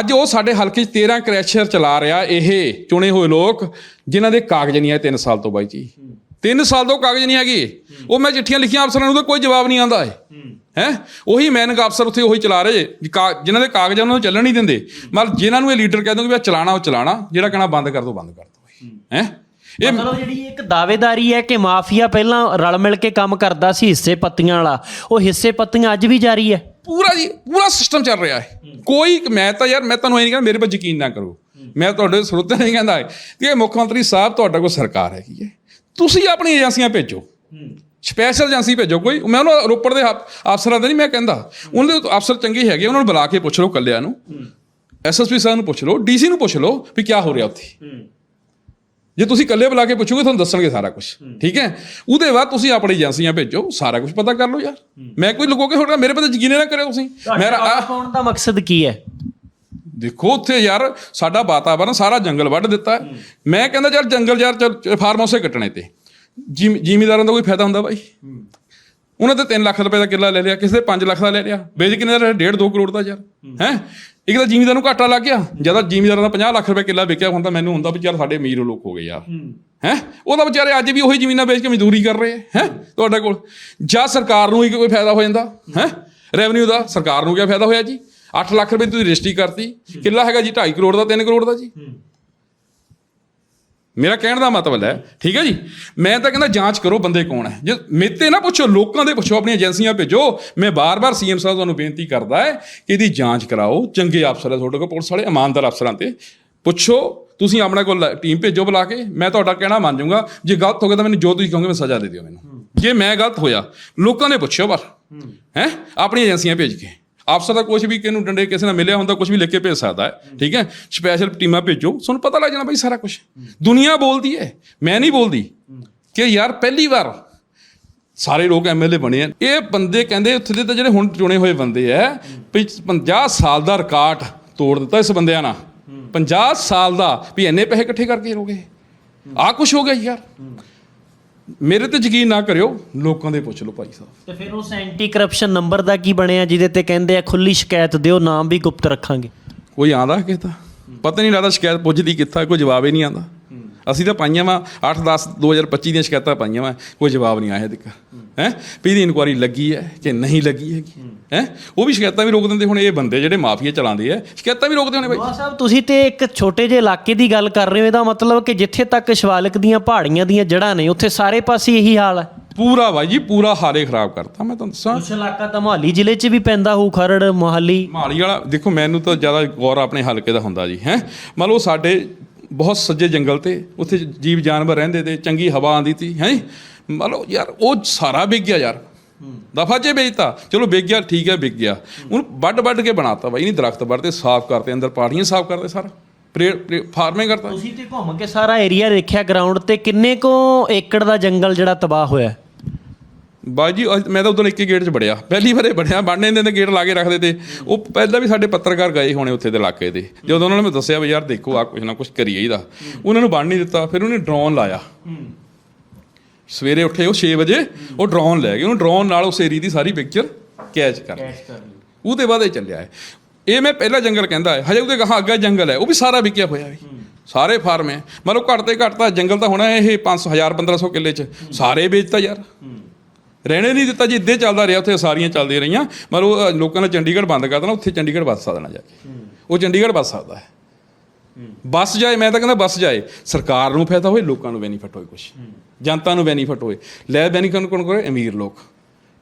ਅੱਜ ਉਹ ਸਾਡੇ ਹਲਕੇ 'ਚ 13 ਕ੍ਰੈਸ਼ਰ ਚਲਾ ਰਿਹਾ ਇਹ ਚੁਣੇ ਹੋਏ ਲੋਕ ਜਿਨ੍ਹਾਂ ਦੇ ਕਾਗਜ਼ ਨਹੀਂ ਆਏ 3 ਸਾਲ ਤੋਂ ਬਾਈ ਜੀ। 3 ਸਾਲ ਤੋਂ ਕਾਗਜ਼ ਨਹੀਂ ਹੈਗੇ। ਉਹ ਮੈਂ ਚਿੱਠੀਆਂ ਲਿਖੀਆਂ ਅਫਸਰਾਂ ਨੂੰ ਤਾਂ ਕੋਈ ਜਵਾਬ ਨਹੀਂ ਆਉਂਦਾ ਹੈ ਹੈ? ਉਹੀ ਮੈਨਿਕ ਅਫਸਰ ਉੱਥੇ ਉਹੀ ਚਲਾ ਰਹੇ ਜੀ, ਕਾ- ਜਿਨ੍ਹਾਂ ਦੇ ਕਾਗਜ਼ ਉਹਨਾਂ ਨੂੰ ਚੱਲਣ ਨਹੀਂ ਦਿੰਦੇ। ਮਤਲਬ ਜਿਨ੍ਹਾਂ ਨੂੰ ਇਹ ਲੀਡਰ ਕਹਿ ਦੋਗੇ ਵੀ ਆਹ ਚਲਾਣਾ ਉਹ ਚਲਾਣਾ ਜਿਹੜਾ ਕਹਿਣਾ ਬੰਦ ਕਰ ਦੋ ਬੰਦ ਕਰ ਦੋ ਹੈ? ਇਹ ਮਤਲਬ ਜਿਹੜੀ ਇੱਕ ਦਾਅਵੇਦਾਰੀ ਹੈ ਕਿ ਮਾਫੀਆ ਪਹਿਲਾਂ ਰਲ ਮਿਲ ਕੇ ਕੰਮ ਕਰਦਾ ਸੀ ਹਿੱਸੇ ਪੱਤੀਆਂ ਵਾਲਾ ਉਹ ਹਿੱਸੇ ਪੱਤੀਆਂ ਅੱਜ ਵੀ ਜਾਰੀ ਹੈ। ਪੂਰਾ ਜੀ ਪੂਰਾ ਸਿਸਟਮ ਚੱਲ ਰਿਹਾ ਹੈ। ਕੋਈ ਮੈਂ ਤਾਂ ਯਾਰ ਮੈਂ ਤੁਹਾਨੂੰ ਇਹ ਨਹੀਂ ਕਹਿੰਦਾ ਮੇਰੇ 'ਤੇ ਯਕੀਨ ਨਾ ਕਰੋ। ਮੈਂ ਤੁਹਾਡੇ ਸਰੋਤਿਆਂ ਨਹੀਂ ਕਹਿੰਦਾ ਕਿ ਇਹ ਮੁੱਖ ਮੰਤਰੀ ਸਾਹਿਬ ਤੁਹਾਡਾ ਕੋਈ ਸਰਕਾਰ ਹੈਗੀ ਹੈ। ਤੁਸੀਂ ਆਪਣੀ ਏਜੰਸੀਆਂ ਭੇਜੋ। ਸਪੈਸ਼ਲ ਏਜੰਸੀ ਭੇਜੋ ਕੋਈ। ਮੈਂ ਉਹਨਾਂ ਰੋਪੜ ਦੇ ਅਫ- ਅਫਸਰਾਂ ਦਾ ਨਹੀਂ ਮੈਂ ਕਹਿੰਦਾ। ਉਹਨਾਂ ਦੇ ਅਫਸਰ ਚੰਗੇ ਹੈਗੇ ਉਹਨਾਂ ਨੂੰ ਬੁਲਾ ਕੇ ਪੁੱਛ ਲਓ ਕੱਲਿਆਂ ਨੂੰ। ਐਸਐਸਪੀ ਸਾਹਿਬ ਨੂੰ ਪੁੱਛ ਲਓ ਡੀਸੀ ਨੂੰ ਪੁੱਛ ਲਓ ਵੀ ਕੀ ਹੋ ਰਿਹਾ ਉੱਥੇ। ਜੇ ਤੁਸੀਂ ਇਕੱਲੇ ਬੁਲਾ ਕੇ ਪੁੱਛੋਗੇ ਤੁਹਾਨੂੰ ਦੱਸਣਗੇ ਸਾਰਾ ਕੁਝ ਠੀਕ ਹੈ? ਉਹਦੇ ਬਾਅਦ ਤੁਸੀਂ ਆਪਣੀ ਏਜੰਸੀਆਂ ਭੇਜੋ ਸਾਰਾ ਕੁਝ ਪਤਾ ਕਰ ਲਓ ਯਾਰ। ਮੈਂ ਕੋਈ ਲੁਕੋ ਕੇ ਤੁਹਾਡਾ ਮੇਰੇ ਤੇ ਯਕੀਨ ਨਾ ਕਰਿਓ ਤੁਸੀਂ। ਮੇਰਾ ਆਹ ਪਾਉਣ ਦਾ ਮਕਸਦ ਕੀ ਹੈ? ਦੇਖੋ ਉੱਥੇ ਯਾਰ ਸਾਡਾ ਵਾਤਾਵਰਨ ਸਾਰਾ ਜੰਗਲ ਵੱਢ ਦਿੱਤਾ। ਮੈਂ ਕਹਿੰਦਾ ਯਾਰ ਜੰਗਲ ਯਾਰ ਚੱਲ ਫਾਰਮ ਹਾਊਸੇ ਕੱਟਣੇ ਤੇ। ਜ਼ਿਮੀਦਾਰਾਂ ਦਾ ਕੋਈ ਫਾਇਦਾ ਹੁੰਦਾ ਬਾਈ? ਉਹਨਾਂ ਤੇ 3 ਲੱਖ ਰੁਪਏ ਦਾ ਕਿੱਲਾ ਲੈ ਲਿਆ ਕਿਸੇ ਦੇ 5 ਲੱਖ ਦਾ ਲੈ ਲਿਆ। ਵੇਚ ਕਿੰਨੇ ਦਾ? 1.5 2 ਕਰੋੜ ਦਾ ਯਾਰ। ਹੈ? ਇੱਕ ਤਾਂ ਜ਼ਿਮੀਦਾਰ ਨੂੰ ਘਾਟਾ ਲੱਗ ਗਿਆ। ਜਦੋਂ ਜ਼ਿਮੀਦਾਰਾਂ ਦਾ 50 ਲੱਖ ਰੁਪਏ ਕਿੱਲਾ ਵਿਕਿਆ ਹੁੰਦਾ ਮੈਨੂੰ ਹੁੰਦਾ ਵੀ ਚੱਲ ਸਾਡੇ ਅਮੀਰ ਲੋਕ ਹੋ ਗਏ ਯਾਰ। ਹੈ। ਉਹਦਾ ਵਿਚਾਰੇ ਅੱਜ ਵੀ ਉਹੀ ਜ਼ਮੀਨਾਂ ਵੇਚ ਕੇ ਮਜ਼ਦੂਰੀ ਕਰ ਰਹੇ ਹੈ? ਤੁਹਾਡੇ ਕੋਲ। ਜਾਂ ਸਰਕਾਰ ਨੂੰ ਹੀ ਕੋਈ ਫਾਇਦਾ ਹੋ ਜਾਂਦਾ। ਹੈ? ਰੈਵਨਿਊ ਦਾ ਸਰਕਾਰ ਨੂੰ ਕੀ ਫਾਇਦਾ ਹੋਇਆ ਜੀ? 8 ਲੱਖ ਰੁਪਏ ਤੁਸੀਂ ਰਜਿਸਟਰੀ ਕਰਤੀ। ਕਿੱਲਾ ਹੈਗਾ ਜੀ 2.5 ਕਰੋੜ ਦਾ 3 ਕਰੋੜ ਦਾ ਜੀ। ਮੇਰਾ ਕਹਿਣ ਦਾ ਮਤਲਬ ਹੈ, ਠੀਕ ਹੈ ਜੀ? ਮੈਂ ਤਾਂ ਕਹਿੰਦਾ ਜਾਂਚ ਕਰੋ ਬੰਦੇ ਕੌਣ ਹੈ। ਜੇ ਮੇਤੇ ਨਾ ਪੁੱਛੋ, ਲੋਕਾਂ ਦੇ ਪੁੱਛੋ, ਆਪਣੀਆਂ ਏਜੰਸੀਆਂ ਭੇਜੋ, ਮੈਂ ਬਾਰ-ਬਾਰ ਸੀਐਮ ਸਾਹਿਬ ਤੁਹਾਨੂੰ ਬੇਨਤੀ ਕਰਦਾ ਹੈ ਕਿ ਇਹਦੀ ਜਾਂਚ ਕਰਾਓ, ਚੰਗੇ ਅਫਸਰ ਹੈ ਤੁਹਾਡੇ ਕੋਲ, ਪੁਲਿਸ ਵਾਲੇ, ਇਮਾਨਦਾਰ ਅਫਸਰਾਂ ਤੇ। ਪੁੱਛੋ, ਤੁਸੀਂ ਆਪਣੇ ਕੋਲ ਟੀਮ ਭੇਜੋ ਬੁਲਾ ਕੇ, ਮੈਂ ਤੁਹਾਡਾ ਕਹਿਣਾ ਮੰਨ ਜਾਊਂਗਾ। ਜੇ ਗਲਤ ਹੋ ਗਿਆ ਤਾਂ ਮੈਨੂੰ ਜੋ ਤੁਸੀਂ ਕਹੋਗੇ, ਮੈਂ ਸਜ਼ਾ ਦੇ ਦਿਓ ਮੈਨੂੰ। ਜੇ ਮੈਂ ਗਲਤ ਹੋਇਆ, ਲੋਕਾਂ ਨੇ ਪੁੱਛਿਓ ਪਰ ਹੈ? ਆਪਣੀਆਂ ਏਜੰਸੀਆਂ ਭੇਜ ਕੇ। ਅਫਸਰ ਦਾ ਕੁਝ ਵੀ ਕਿਹਨੂੰ ਡੰਡੇ ਕਿਸੇ ਨਾਲ ਮਿਲਿਆ ਹੁੰਦਾ ਕੁਝ ਵੀ ਲਿਖ ਕੇ ਭੇਜ ਸਕਦਾ ਹੈ ਠੀਕ ਹੈ? ਸਪੈਸ਼ਲ ਟੀਮਾਂ ਭੇਜੋ ਤੁਹਾਨੂੰ ਪਤਾ ਲੱਗ ਜਾਣਾ ਬਈ ਸਾਰਾ ਕੁਝ ਦੁਨੀਆ ਬੋਲਦੀ ਹੈ ਮੈਂ ਨਹੀਂ ਬੋਲਦੀ ਕਿ ਯਾਰ ਪਹਿਲੀ ਵਾਰ ਸਾਰੇ ਲੋਕ ਐਮਐਲਏ ਬਣੇ ਆ। ਇਹ ਬੰਦੇ ਕਹਿੰਦੇ ਉੱਥੇ ਦੇ ਤਾਂ ਜਿਹੜੇ ਹੁਣ ਚੁਣੇ ਹੋਏ ਬੰਦੇ ਐ ਵੀ 50 ਸਾਲ ਦਾ ਰਿਕਾਰਡ ਤੋੜ ਦਿੱਤਾ ਇਸ ਬੰਦਿਆਂ ਨਾਲ। 50 ਸਾਲ ਦਾ ਵੀ ਇੰਨੇ ਪੈਸੇ ਇਕੱਠੇ ਕਰਕੇ ਰੋਗੇ। ਆ ਕੁਝ ਹੋ ਗਿਆ ਯਾਰ। ਮੇਰੇ ਤੇ ਯਕੀਨ ਨਾ ਕਰਿਓ ਲੋਕਾਂ ਦੇ ਪੁੱਛ ਲਓ ਭਾਈ ਸਾਹਿਬ। ਤੇ ਫਿਰ ਉਸ ਐਂਟੀ ਕਰਪਸ਼ਨ ਨੰਬਰ ਦਾ ਕੀ ਬਣਿਆ ਜਿਹਦੇ ਤੇ ਕਹਿੰਦੇ ਆ ਖੁੱਲੀ ਸ਼ਿਕਾਇਤ ਦਿਓ ਨਾਮ ਵੀ ਗੁਪਤ ਰੱਖਾਂਗੇ। ਕੋਈ ਆਂਦਾ ਕਿਤਾ ਪਤਾ ਨਹੀਂ ਲੱਗਦਾ ਸ਼ਿਕਾਇਤ ਪੁੱਜਦੀ ਕਿੱਥਾ ਕੋਈ ਜਵਾਬ ਹੀ ਨਹੀਂ ਆਂਦਾ। ਅਸੀਂ ਤਾਂ ਪਾਈਆਂ ਵਾ 8 10 2025 ਦੀਆਂ ਸ਼ਿਕਾਇਤਾਂ ਪਾਈਆਂ ਵਾ ਕੋਈ ਜਵਾਬ ਨਹੀਂ ਆਇਆ ਤੱਕ ਹੈ? ਵੀ ਇਹਦੀ ਇਨਕੁਆਰੀ ਲੱਗੀ ਹੈ ਕਿ ਨਹੀਂ ਲੱਗੀ ਹੈਗੀ? ਹੈ। ਉਹ ਵੀ ਸ਼ਿਕਾਇਤਾਂ ਵੀ ਰੋਕ ਦਿੰਦੇ ਹੁਣ ਇਹ ਬੰਦੇ ਜਿਹੜੇ ਮਾਫੀਆ ਚਲਾਉਂਦੇ ਆ ਸ਼ਿਕਾਇਤਾਂ ਵੀ ਰੋਕਦੇ ਹੋਣੇ ਬਾਈ। ਬਾਬਾ ਸਾਹਿਬ ਤੁਸੀਂ ਤੇ ਇੱਕ ਛੋਟੇ ਜਿਹੇ ਇਲਾਕੇ ਦੀ ਗੱਲ ਕਰ ਰਹੇ ਹੋ ਇਹਦਾ ਮਤਲਬ ਕਿ ਜਿੱਥੇ ਤੱਕ ਸ਼ਿਵਾਲਿਕ ਦੀਆਂ ਪਹਾੜੀਆਂ ਦੀਆਂ ਜੜ੍ਹਾਂ ਨੇ ਉੱਥੇ ਸਾਰੇ ਪਾਸੇ ਇਹੀ ਹਾਲ ਹੈ। ਪੂਰਾ ਬਾਈ ਜੀ ਪੂਰਾ ਹਾਲੇ ਖਰਾਬ ਕਰਤਾ ਮੈਂ ਤੁਹਾਨੂੰ ਦੱਸਾਂ। ਕੁਛ ਇਲਾਕਾ ਤਾਂ ਮੋਹਾਲੀ ਜ਼ਿਲ੍ਹੇ 'ਚ ਵੀ ਪੈਂਦਾ ਹੋਊ ਖਰੜ ਮੋਹਾਲੀ। ਮਾਲੀ ਵਾਲਾ ਦੇਖੋ ਮੈਨੂੰ ਤਾਂ ਜ਼ਿਆਦਾ ਗੌਰ ਆਪਣੇ ਹਲਕੇ ਦਾ ਹੁੰਦਾ ਜੀ ਹੈ? ਮੰਨ ਲਓ ਸਾਡੇ ਬਹੁਤ ਸੱਜੇ ਜੰਗਲ ਤੇ ਉੱਥੇ ਜੀਵ ਜਾਨਵਰ ਰਹਿੰਦੇ ਤੇ ਚੰਗੀ ਹਵਾ ਆਂਦੀ ਸੀ ਹੈ? ਮੰਨ ਲਓ ਯਾਰ ਉਹ ਸਾਰਾ ਵਿਕ ਗਿਆ ਯਾਰ। ਦਫਾ ਜੇ ਵੇਚਤਾ ਚਲੋ ਵਿਕ ਗਿਆ ਠੀਕ ਹੈ ਵਿਕ ਗਿਆ। ਉਹਨੂੰ ਵੱਡ ਵੱਡ ਕੇ ਬਣਾਤਾ ਬਾਈ ਨਹੀਂ ਦਰਖਤ ਵੱਢਦੇ ਸਾਫ਼ ਕਰਤੇ ਅੰਦਰ ਪਾੜੀਆਂ ਸਾਫ਼ ਕਰਦੇ ਸਾਰਾ। ਫਾਰਮਿੰਗ ਕਰਤਾ। ਤੁਸੀਂ ਤੇ ਘੁੰਮ ਕੇ ਸਾਰਾ ਏਰੀਆ ਦੇਖਿਆ ਗਰਾਊਂਡ ਤੇ ਕਿੰਨੇ ਕੋ ਏਕੜ ਦਾ ਜੰਗਲ ਜਿਹੜਾ ਤਬਾਹ ਹੋਇਆ? ਬਾਈ ਜੀ ਮੈਂ ਤਾਂ ਉਦੋਂ ਇੱਕ ਹੀ ਗੇਟ 'ਚ ਵੜਿਆ। ਪਹਿਲੀ ਵਾਰੇ ਵੜਿਆ ਬਣਨੇ ਦੇ ਗੇਟ ਲਾ ਕੇ ਰੱਖਦੇ ਤੇ। ਉਹ ਪਹਿਲਾਂ ਵੀ ਸਾਡੇ ਪੱਤਰਕਾਰ ਗਏ ਹੋਣੇ ਉੱਥੇ ਦੇ ਇਲਾਕੇ ਦੇ। ਜਦੋਂ ਉਹਨਾਂ ਨੇ ਮੈਨੂੰ ਦੱਸਿਆ ਵੀ ਯਾਰ ਦੇਖੋ ਆ ਕੁਛ ਨਾ ਕੁਛ ਕਰੀਏ ਇਹਦਾ ਉਹਨਾਂ ਨੂੰ ਬਣ ਨਹੀਂ ਦਿੱਤਾ ਫਿਰ ਉਹਨੇ ਡਰੋਨ ਲਾਇਆ। ਸਵੇਰੇ ਉੱਠੇ ਉਹ 6 ਵਜੇ ਉਹ ਡਰੋਨ ਲੈ ਗਏ। ਉਹਨੂੰ ਡਰੋਨ ਨਾਲ ਉਸ ਏਰੀ ਦੀ ਸਾਰੀ ਪਿਕਚਰ ਕੈਚ ਕਰ ਲਈ। ਉਹਦੇ ਬਾਅਦ ਇਹ ਚੱਲਿਆ ਹੈ। ਇਹ ਮੈਂ ਪਹਿਲਾ ਜੰਗਲ ਕਹਿੰਦਾ ਹੈ। ਹਜੇ ਉਹਦੇ ਗਾਹਾਂ ਅੱਗਾ ਜੰਗਲ ਹੈ। ਉਹ ਵੀ ਸਾਰਾ ਵਿਕਿਆ ਹੋਇਆ ਵੀ। ਸਾਰੇ ਫਾਰਮ ਹੈ। ਮਤਲਬ ਘੱਟ ਤੇ ਘੱਟ ਤਾਂ ਜੰਗਲ ਤਾਂ ਹੋਣਾ ਇਹ 500 1500 ਕਿੱਲੇ ਚ। ਸਾਰੇ ਵੇਚਤਾ ਯਾਰ। ਰਹਿਣੇ ਨਹੀਂ ਦਿੱਤਾ ਜੀ। ਇੱਦੇ ਚੱਲਦਾ ਰਿਹਾ। ਉੱਥੇ ਸਾਰੀਆਂ ਚੱਲਦੀਆਂ ਰਹੀਆਂ। ਮਤਲਬ ਲੋਕਾਂ ਨੇ ਚੰਡੀਗੜ੍ਹ ਬੰਦ ਕਰ ਦੇਣਾ। ਉੱਥੇ ਚੰਡੀਗੜ੍ਹ ਵੱਸ ਸਕਦਾ ਜਾ ਕੇ। ਉਹ ਚੰਡੀਗੜ੍ਹ ਵੱਸ ਸਕਦਾ ਹੈ। ਬੱਸ ਜਾਏ ਮੈਂ ਤਾਂ ਕਹਿੰਦਾ ਬੱਸ ਜਾਏ। ਸਰਕਾਰ ਨੂੰ ਫਾਇਦਾ ਹੋਏ ਲੋਕਾਂ ਨੂੰ ਬੈਨੀਫਿਟ ਹੋਏ ਕੁਝ ਜਨਤਾ ਨੂੰ ਬੈਨੀਫਿਟ ਹੋਏ। ਲੈ ਬੈਨੀਫਿਟ ਕੌਣ ਕਰੇ? ਅਮੀਰ ਲੋਕ।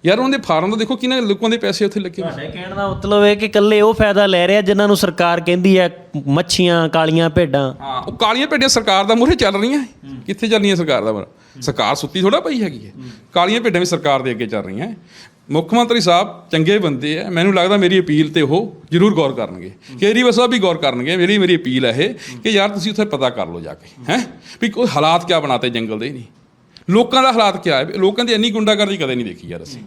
ਯਾਰ ਉਹਦੇ ਫਾਰਮ ਦਾ ਦੇਖੋ ਕਿੰਨੇ ਲੋਕਾਂ ਦੇ ਪੈਸੇ ਉੱਥੇ ਲੱਗੇ ਹੋਏ। ਤੁਹਾਡੇ ਕਹਿਣ ਦਾ ਮਤਲਬ ਹੈ ਕਿ ਇਕੱਲੇ ਉਹ ਫਾਇਦਾ ਲੈ ਰਿਹਾ ਜਿਨ੍ਹਾਂ ਨੂੰ ਸਰਕਾਰ ਕਹਿੰਦੀ ਹੈ ਮੱਛੀਆਂ ਕਾਲੀਆਂ ਭੇਡਾਂ। ਹਾਂ ਉਹ ਕਾਲੀਆਂ ਭੇਡਾਂ ਸਰਕਾਰ ਦਾ ਮੂਹਰੇ ਚੱਲ ਰਹੀਆਂ ਕਿੱਥੇ ਚੱਲ ਰਹੀਆਂ ਸਰਕਾਰ ਦਾ ਮੂਹਰੇ? ਸਰਕਾਰ ਸੁੱਤੀ ਥੋੜਾ ਪਈ ਹੈਗੀ ਹੈ। ਕਾਲੀਆਂ ਭੇਡਾਂ ਵੀ ਸਰਕਾਰ ਦੇ ਅੱਗੇ ਚੱਲ ਰਹੀਆਂ ਮੁੱਖ ਮੰਤਰੀ ਸਾਹਿਬ ਚੰਗੇ ਬੰਦੇ ਆ ਮੈਨੂੰ ਲੱਗਦਾ ਮੇਰੀ ਅਪੀਲ ਤੇ ਉਹ ਜ਼ਰੂਰ ਗੌਰ ਕਰਨਗੇ। ਕੇਜਰੀਵਾਲ ਸਾਹਿਬ ਵੀ ਗੌਰ ਕਰਨਗੇ, ਮੇਰੀ ਮੇਰੀ ਅਪੀਲ ਹੈ ਇਹ ਕਿ ਯਾਰ ਤੁਸੀਂ ਉੱਥੇ ਪਤਾ ਕਰ ਲਓ ਜਾ ਕੇ, ਹੈ? ਵੀ ਕੋਈ ਹਾਲਾਤ ਕਿਆ ਬਣਾਤੇ ਜੰਗਲ ਦੇ ਨਹੀਂ। ਲੋਕਾਂ ਦਾ ਹਾਲਾਤ ਕਿਆ ਹੈ ਲੋਕਾਂ ਦੀ ਇੰਨੀ ਗੁੰਡਾਗਰਦੀ ਕਦੇ ਨਹੀਂ ਦੇਖੀ ਯਾਰ ਅਸੀਂ।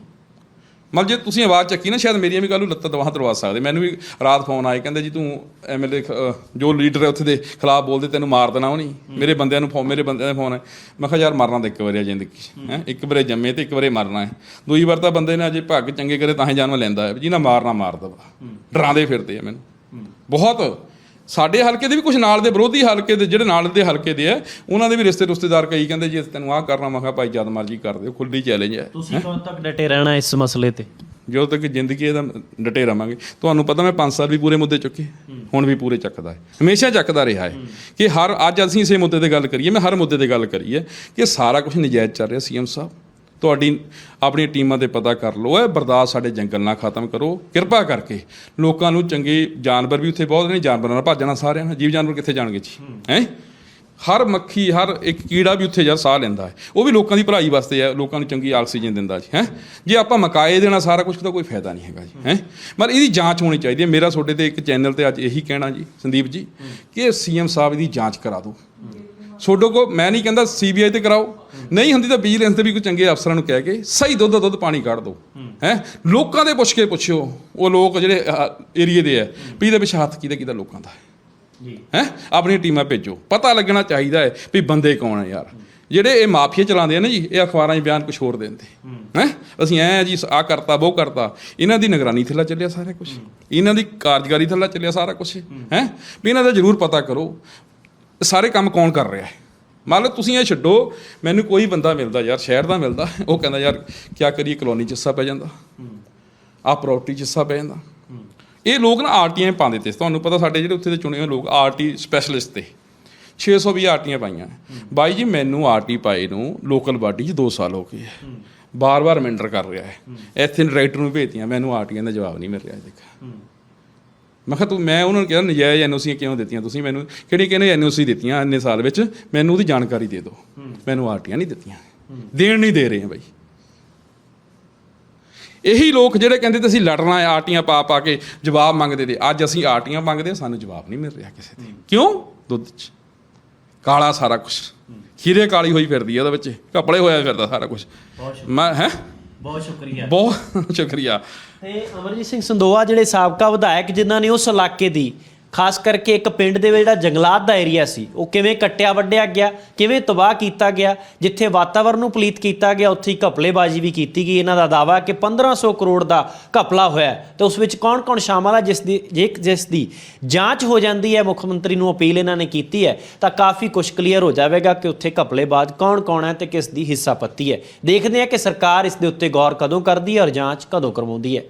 ਮਤਲਬ ਜੇ ਤੁਸੀਂ ਆਵਾਜ਼ ਚੱਕੀ ਨਾ ਸ਼ਾਇਦ ਮੇਰੀਆਂ ਵੀ ਕੱਲ੍ਹ ਨੂੰ ਲੱਤਾਂ ਦਵਾਹਾਂ ਤਰਵਾ ਸਕਦੇ। ਮੈਨੂੰ ਵੀ ਰਾਤ ਫੋਨ ਆਏ ਕਹਿੰਦੇ ਜੀ ਤੂੰ ਐਮਐਲਏ ਜੋ ਲੀਡਰ ਹੈ ਉੱਥੇ ਦੇ ਖਿਲਾਫ ਬੋਲਦੇ ਤੈਨੂੰ ਮਾਰ ਦੇਣਾ ਉਹ ਨਹੀਂ। ਮੇਰੇ ਬੰਦਿਆਂ ਨੂੰ ਫੋਨ ਮੇਰੇ ਬੰਦਿਆਂ ਦੇ ਫੋਨ ਹੈ ਮੈਂ ਕਿਹਾ ਯਾਰ ਮਰਨਾ ਤਾਂ ਇੱਕ ਵਾਰੀ ਆ ਜ਼ਿੰਦਗੀ ਹੈ। ਇੱਕ ਵਾਰੇ ਜੰਮੇ ਤੇ ਇੱਕ ਵਾਰੇ ਮਰਨਾ ਹੈ। ਦੂਜੀ ਵਾਰ ਤਾਂ ਬੰਦੇ ਨੇ ਅਜੇ ਭੱਗ ਚੰਗੇ ਕਰੇ ਤਾਂ ਹੀ ਜਨਮ ਲੈਂਦਾ ਹੈ। ਜਿਹਨਾਂ ਮਾਰਨਾ ਮਾਰ ਦਵਾ। ਡਰਾਉਂਦੇ ਫਿਰਦੇ ਆ ਮੈਨੂੰ। ਬਹੁਤ ਸਾਡੇ ਹਲਕੇ ਦੇ ਵੀ ਕੁਝ ਨਾਲ ਦੇ ਵਿਰੋਧੀ ਹਲਕੇ ਦੇ ਜਿਹੜੇ ਨਾਲ ਦੇ ਹਲਕੇ ਦੇ ਆ ਉਹਨਾਂ ਦੇ ਵੀ ਰਿਸ਼ਤੇ ਰਿਸ਼ਤੇਦਾਰ ਕਈ ਕਹਿੰਦੇ ਜੀ ਤੈਨੂੰ ਆਹ ਕਰਨਾ ਮੈਂ ਕਿਹਾ ਭਾਈ ਜਦ ਮਰਜ਼ੀ ਕਰ ਦਿਓ ਖੁੱਲੀ ਚੈਲੰਜ ਹੈ। ਤੁਸੀਂ ਕਦੋਂ ਤੱਕ ਡਟੇ ਰਹਿਣਾ ਇਸ ਮਸਲੇ ਤੇ? ਜਦੋਂ ਤੱਕ ਜ਼ਿੰਦਗੀ ਇਹਦਾ ਡਟੇ ਰਵਾਂਗੇ। ਤੁਹਾਨੂੰ ਪਤਾ ਮੈਂ 5 ਸਾਲ ਵੀ ਪੂਰੇ ਮੁੱਦੇ ਚੁੱਕੇ ਹੁਣ ਵੀ ਪੂਰੇ ਚੱਕਦਾ ਹੈ। ਹਮੇਸ਼ਾ ਚੱਕਦਾ ਰਿਹਾ ਹੈ ਕਿ ਹਰ ਅੱਜ ਅਸੀਂ ਇਸੇ ਮੁੱਦੇ ਤੇ ਗੱਲ ਕਰੀਏ ਮੈਂ ਹਰ ਮੁੱਦੇ ਤੇ ਗੱਲ ਕਰੀਏ ਕਿ ਸਾਰਾ ਕੁਝ ਨਜਾਇਜ਼ ਚੱਲ ਰਿਹਾ ਸੀਐਮ ਸਾਹਿਬ। ਤੁਹਾਡੀ ਆਪਣੀ ਟੀਮਾਂ ਤੇ ਪਤਾ ਕਰ ਲਓ ਇਹ ਬਰਦਾਸ਼ਤ ਸਾਡੇ ਜੰਗਲ ਨਾ ਖਤਮ ਕਰੋ ਕਿਰਪਾ ਕਰਕੇ। ਲੋਕਾਂ ਨੂੰ ਚੰਗੇ ਜਾਨਵਰ ਵੀ ਉੱਥੇ ਬਹੁਤ ਨੇ ਜਾਨਵਰਾਂ ਨਾਲ ਭੱਜਣਾ ਸਾਰਿਆਂ ਨਾਲ। ਜੀਵ ਜਾਨਵਰ ਕਿੱਥੇ ਜਾਣਗੇ ਜੀ? ਹੈ। ਹਰ ਮੱਖੀ ਹਰ ਇੱਕ ਕੀੜਾ ਵੀ ਉੱਥੇ ਜਾ ਸਾਹ ਲੈਂਦਾ ਹੈ। ਉਹ ਵੀ ਲੋਕਾਂ ਦੀ ਭਲਾਈ ਵਾਸਤੇ ਹੈ ਲੋਕਾਂ ਨੂੰ ਚੰਗੀ ਆਕਸੀਜਨ ਦਿੰਦਾ ਜੀ ਹੈ? ਜੇ ਆਪਾਂ ਮਕਾਏ ਦੇਣਾ ਸਾਰਾ ਕੁਝ ਤਾਂ ਕੋਈ ਫਾਇਦਾ ਨਹੀਂ ਹੈਗਾ ਜੀ ਹੈ? ਪਰ ਇਹਦੀ ਜਾਂਚ ਹੋਣੀ ਚਾਹੀਦੀ ਹੈ। ਮੇਰਾ ਤੁਹਾਡੇ ਤੇ ਇੱਕ ਚੈਨਲ ਤੇ ਅੱਜ ਇਹੀ ਕਹਿਣਾ ਜੀ ਸੰਦੀਪ ਜੀ ਕਿ ਸੀਐਮ ਸਾਹਿਬ ਦੀ ਜਾਂਚ ਕਰਾ ਦਿਓ। ਛੋਡੋ ਕੋ ਮੈਂ ਨਹੀਂ ਕਹਿੰਦਾ ਸੀਬੀਆਈ ਤੇ ਕਰਾਓ। ਨਹੀਂ ਹੁੰਦੀ ਤਾਂ ਵਿਜੀਲੈਂਸ ਤੇ ਵੀ ਕੋਈ ਚੰਗੇ ਅਫਸਰਾਂ ਨੂੰ ਕਹਿ ਕੇ ਸਹੀ ਦੁੱਧ ਦਾ ਦੁੱਧ ਪਾਣੀ ਕੱਢ ਦਿਓ ਹੈ? ਲੋਕਾਂ ਦੇ ਪੁੱਛ ਕੇ ਪੁੱਛਿਓ। ਉਹ ਲੋਕ ਜਿਹੜੇ ਏਰੀਏ ਦੇ ਆ ਵੀ ਇਹਦੇ ਵਿੱਚ ਹੱਥ ਕਿਹਦਾ ਕਿਹਦਾ ਲੋਕਾਂ ਦਾ ਹੈ? ਜੀ। ਹੈ? ਆਪਣੀਆਂ ਟੀਮਾਂ ਭੇਜੋ। ਪਤਾ ਲੱਗਣਾ ਚਾਹੀਦਾ ਹੈ ਵੀ ਬੰਦੇ ਕੌਣ ਹੈ ਯਾਰ। ਜਿਹੜੇ ਇਹ ਮਾਫੀਆ ਚਲਾਉਂਦੇ ਆ ਨਾ ਜੀ ਇਹ ਅਖਬਾਰਾਂ 'ਚ ਬਿਆਨ ਕੁਝ ਹੋਰ ਦਿੰਦੇ। ਹੈ। ਅਸੀਂ ਐ ਜੀ ਆ ਕਰਤਾ ਉਹ ਕਰਤਾ। ਇਹਨਾਂ ਦੀ ਨਿਗਰਾਨੀ ਥੱਲੇ ਚੱਲਿਆ ਸਾਰਾ ਕੁਝ ਇਹਨਾਂ ਦੀ ਕਾਰਜਕਾਰੀ ਥੱਲੇ ਚੱਲਿਆ ਸਾਰਾ ਕੁਝ ਹੈ? ਵੀ ਇਹਨਾਂ ਦਾ ਜ਼ਰੂਰ ਪਤਾ ਕਰੋ। ਇਹ ਸਾਰੇ ਕੰਮ ਕੌਣ ਕਰ ਰਿਹਾ ਹੈ? ਮੰਨ ਲਓ ਤੁਸੀਂ ਇਹ ਛੱਡੋ, ਮੈਨੂੰ ਕੋਈ ਬੰਦਾ ਮਿਲਦਾ ਯਾਰ, ਸ਼ਹਿਰ ਦਾ ਮਿਲਦਾ, ਉਹ ਕਹਿੰਦਾ ਯਾਰ ਕੀ ਕਰੀਏ, ਕਲੋਨੀ ਚ ਹਿੱਸਾ ਪੈ ਜਾਂਦਾ। ਆ ਪ੍ਰਾਪਰਟੀ ਚ ਹਿੱਸਾ ਪੈ ਜਾਂਦਾ। ਇਹ ਲੋਕ ਨਾ ਆਰਟੀਆਂ ਪਾਉਂਦੇ ਤੇ, ਤੁਹਾਨੂੰ ਪਤਾ ਸਾਡੇ ਜਿਹੜੇ ਉੱਥੇ ਦੇ ਚੁਣੇ ਹੋਏ ਲੋਕ ਆਰਟੀ ਸਪੈਸ਼ਲਿਸਟ ਤੇ। 620 ਆਰਟੀਆਂ ਪਾਈਆਂ। ਬਾਈ ਜੀ, ਮੈਨੂੰ ਆਰਟੀ ਪਾਏ ਨੂੰ ਲੋਕਲ ਬਾਡੀ 'ਚ 2 ਸਾਲ ਹੋ ਗਏ ਹੈ। ਬਾਰ-ਬਾਰ ਮੈਂਡਰ ਕਰ ਰਿਹਾ ਹੈ। ਇੱਥੇ ਡਾਇਰੈਕਟਰ ਨੂੰ ਭੇਜਤੀਆਂ, ਮੈਨੂੰ ਆਰਟੀਆਂ ਦਾ ਜਵਾਬ ਨਹੀਂ ਮਿਲ ਰਿਹਾ ਅਜੇ ਮੈਂ ਕਿਹਾ ਤੂੰ ਮੈਂ ਉਹਨਾਂ ਨੂੰ ਕਿਹਾ ਨਜਾਇਜ਼ ਐਨਓਸੀਆਂ ਕਿਉਂ ਦਿੱਤੀਆਂ ਤੁਸੀਂ ਮੈਨੂੰ? ਕਿਹੜੀ ਕਿਹਨੇ ਐਨਓਸੀ ਦਿੱਤੀਆਂ ਇੰਨੇ ਸਾਲ ਵਿੱਚ? ਮੈਨੂੰ ਉਹਦੀ ਜਾਣਕਾਰੀ ਦੇ ਦਿਓ। ਮੈਨੂੰ ਆਰਟੀਆਂ ਨਹੀਂ ਦਿੱਤੀਆਂ। ਦੇਣ ਨਹੀਂ ਦੇ ਰਹੇ ਆ ਬਾਈ। ਇਹੀ ਲੋਕ ਜਿਹੜੇ ਕਹਿੰਦੇ ਤੇ ਅਸੀਂ ਲੜਨਾ ਹੈ ਆਰਟੀਆਂ ਪਾ ਪਾ ਕੇ ਜਵਾਬ ਮੰਗਦੇ ਤੇ ਅੱਜ ਅਸੀਂ ਆਰਟੀਆਂ ਮੰਗਦੇ ਹਾਂ, ਸਾਨੂੰ ਜਵਾਬ ਨਹੀਂ ਮਿਲ ਰਿਹਾ ਕਿਸੇ ਦੇ ਕਿਉਂ? ਦੁੱਧ 'ਚ। ਕਾਲਾ ਸਾਰਾ ਕੁਝ ਖੀਰੇ ਕਾਲੀ ਹੋਈ ਫਿਰਦੀ ਹੈ ਉਹਦੇ ਵਿੱਚ। ਕਪੜੇ ਹੋਇਆ ਫਿਰਦਾ ਸਾਰਾ ਕੁਝ ਮੈਂ ਹੈ? ਬਹੁਤ ਸ਼ੁਕਰੀਆ। ਬਹੁਤ ਸ਼ੁਕਰੀਆ। ਤੇ ਅਮਰਜੀਤ ਸਿੰਘ ਸੰਦੋਆ ਜਿਹੜੇ ਸਾਬਕਾ ਵਿਧਾਇਕ ਜਿਨ੍ਹਾਂ ਨੇ ਉਸ ਇਲਾਕੇ ਦੀ ਖਾਸ ਕਰਕੇ ਇੱਕ ਪਿੰਡ ਦੇ ਵਿੱਚ ਜਿਹੜਾ ਜੰਗਲਾਤ ਦਾ ਏਰੀਆ ਸੀ, ਉਹ ਕਿਵੇਂ ਕੱਟਿਆ ਵੱਢਿਆ ਗਿਆ, ਕਿਵੇਂ ਤਬਾਹ ਕੀਤਾ ਗਿਆ, ਜਿੱਥੇ ਵਾਤਾਵਰਣ ਨੂੰ ਪਲੀਤ ਕੀਤਾ ਗਿਆ, ਉੱਥੇ ਹੀ ਘਪਲੇਬਾਜ਼ੀ ਵੀ ਕੀਤੀ ਗਈ। ਇਹਨਾਂ ਦਾ ਦਾਵਾ ਕਿ 1500 ਕਰੋੜ ਦਾ ਘਪਲਾ ਹੋਇਆ ਹੈ ਤੇ ਉਸ ਵਿੱਚ ਕੌਣ-ਕੌਣ ਸ਼ਾਮਲ ਹੈ ਜਿਸ ਦੀ, ਜੇ ਜਿਸ ਦੀ ਜਾਂਚ ਹੋ ਜਾਂਦੀ ਹੈ, ਮੁੱਖ ਮੰਤਰੀ ਨੂੰ ਅਪੀਲ ਇਹਨਾਂ ਨੇ ਕੀਤੀ ਹੈ, ਤਾਂ ਕਾਫੀ ਕੁਝ ਕਲੀਅਰ ਹੋ ਜਾਵੇਗਾ ਕਿ ਉੱਥੇ ਘਪਲੇਬਾਜ਼ ਕੌਣ-ਕੌਣ ਹੈ ਤੇ ਕਿਸ ਦੀ ਹਿੱਸਾ ਪੱਤੀ ਹੈ। ਦੇਖਦੇ ਹਾਂ ਕਿ ਸਰਕਾਰ ਇਸ ਦੇ ਉੱਤੇ ਗੌਰ ਕਦੋਂ ਕਰਦੀ ਹੈ ਔਰ ਜਾਂਚ ਕਦੋਂ ਕਰਵਾਉਂਦੀ ਹੈ।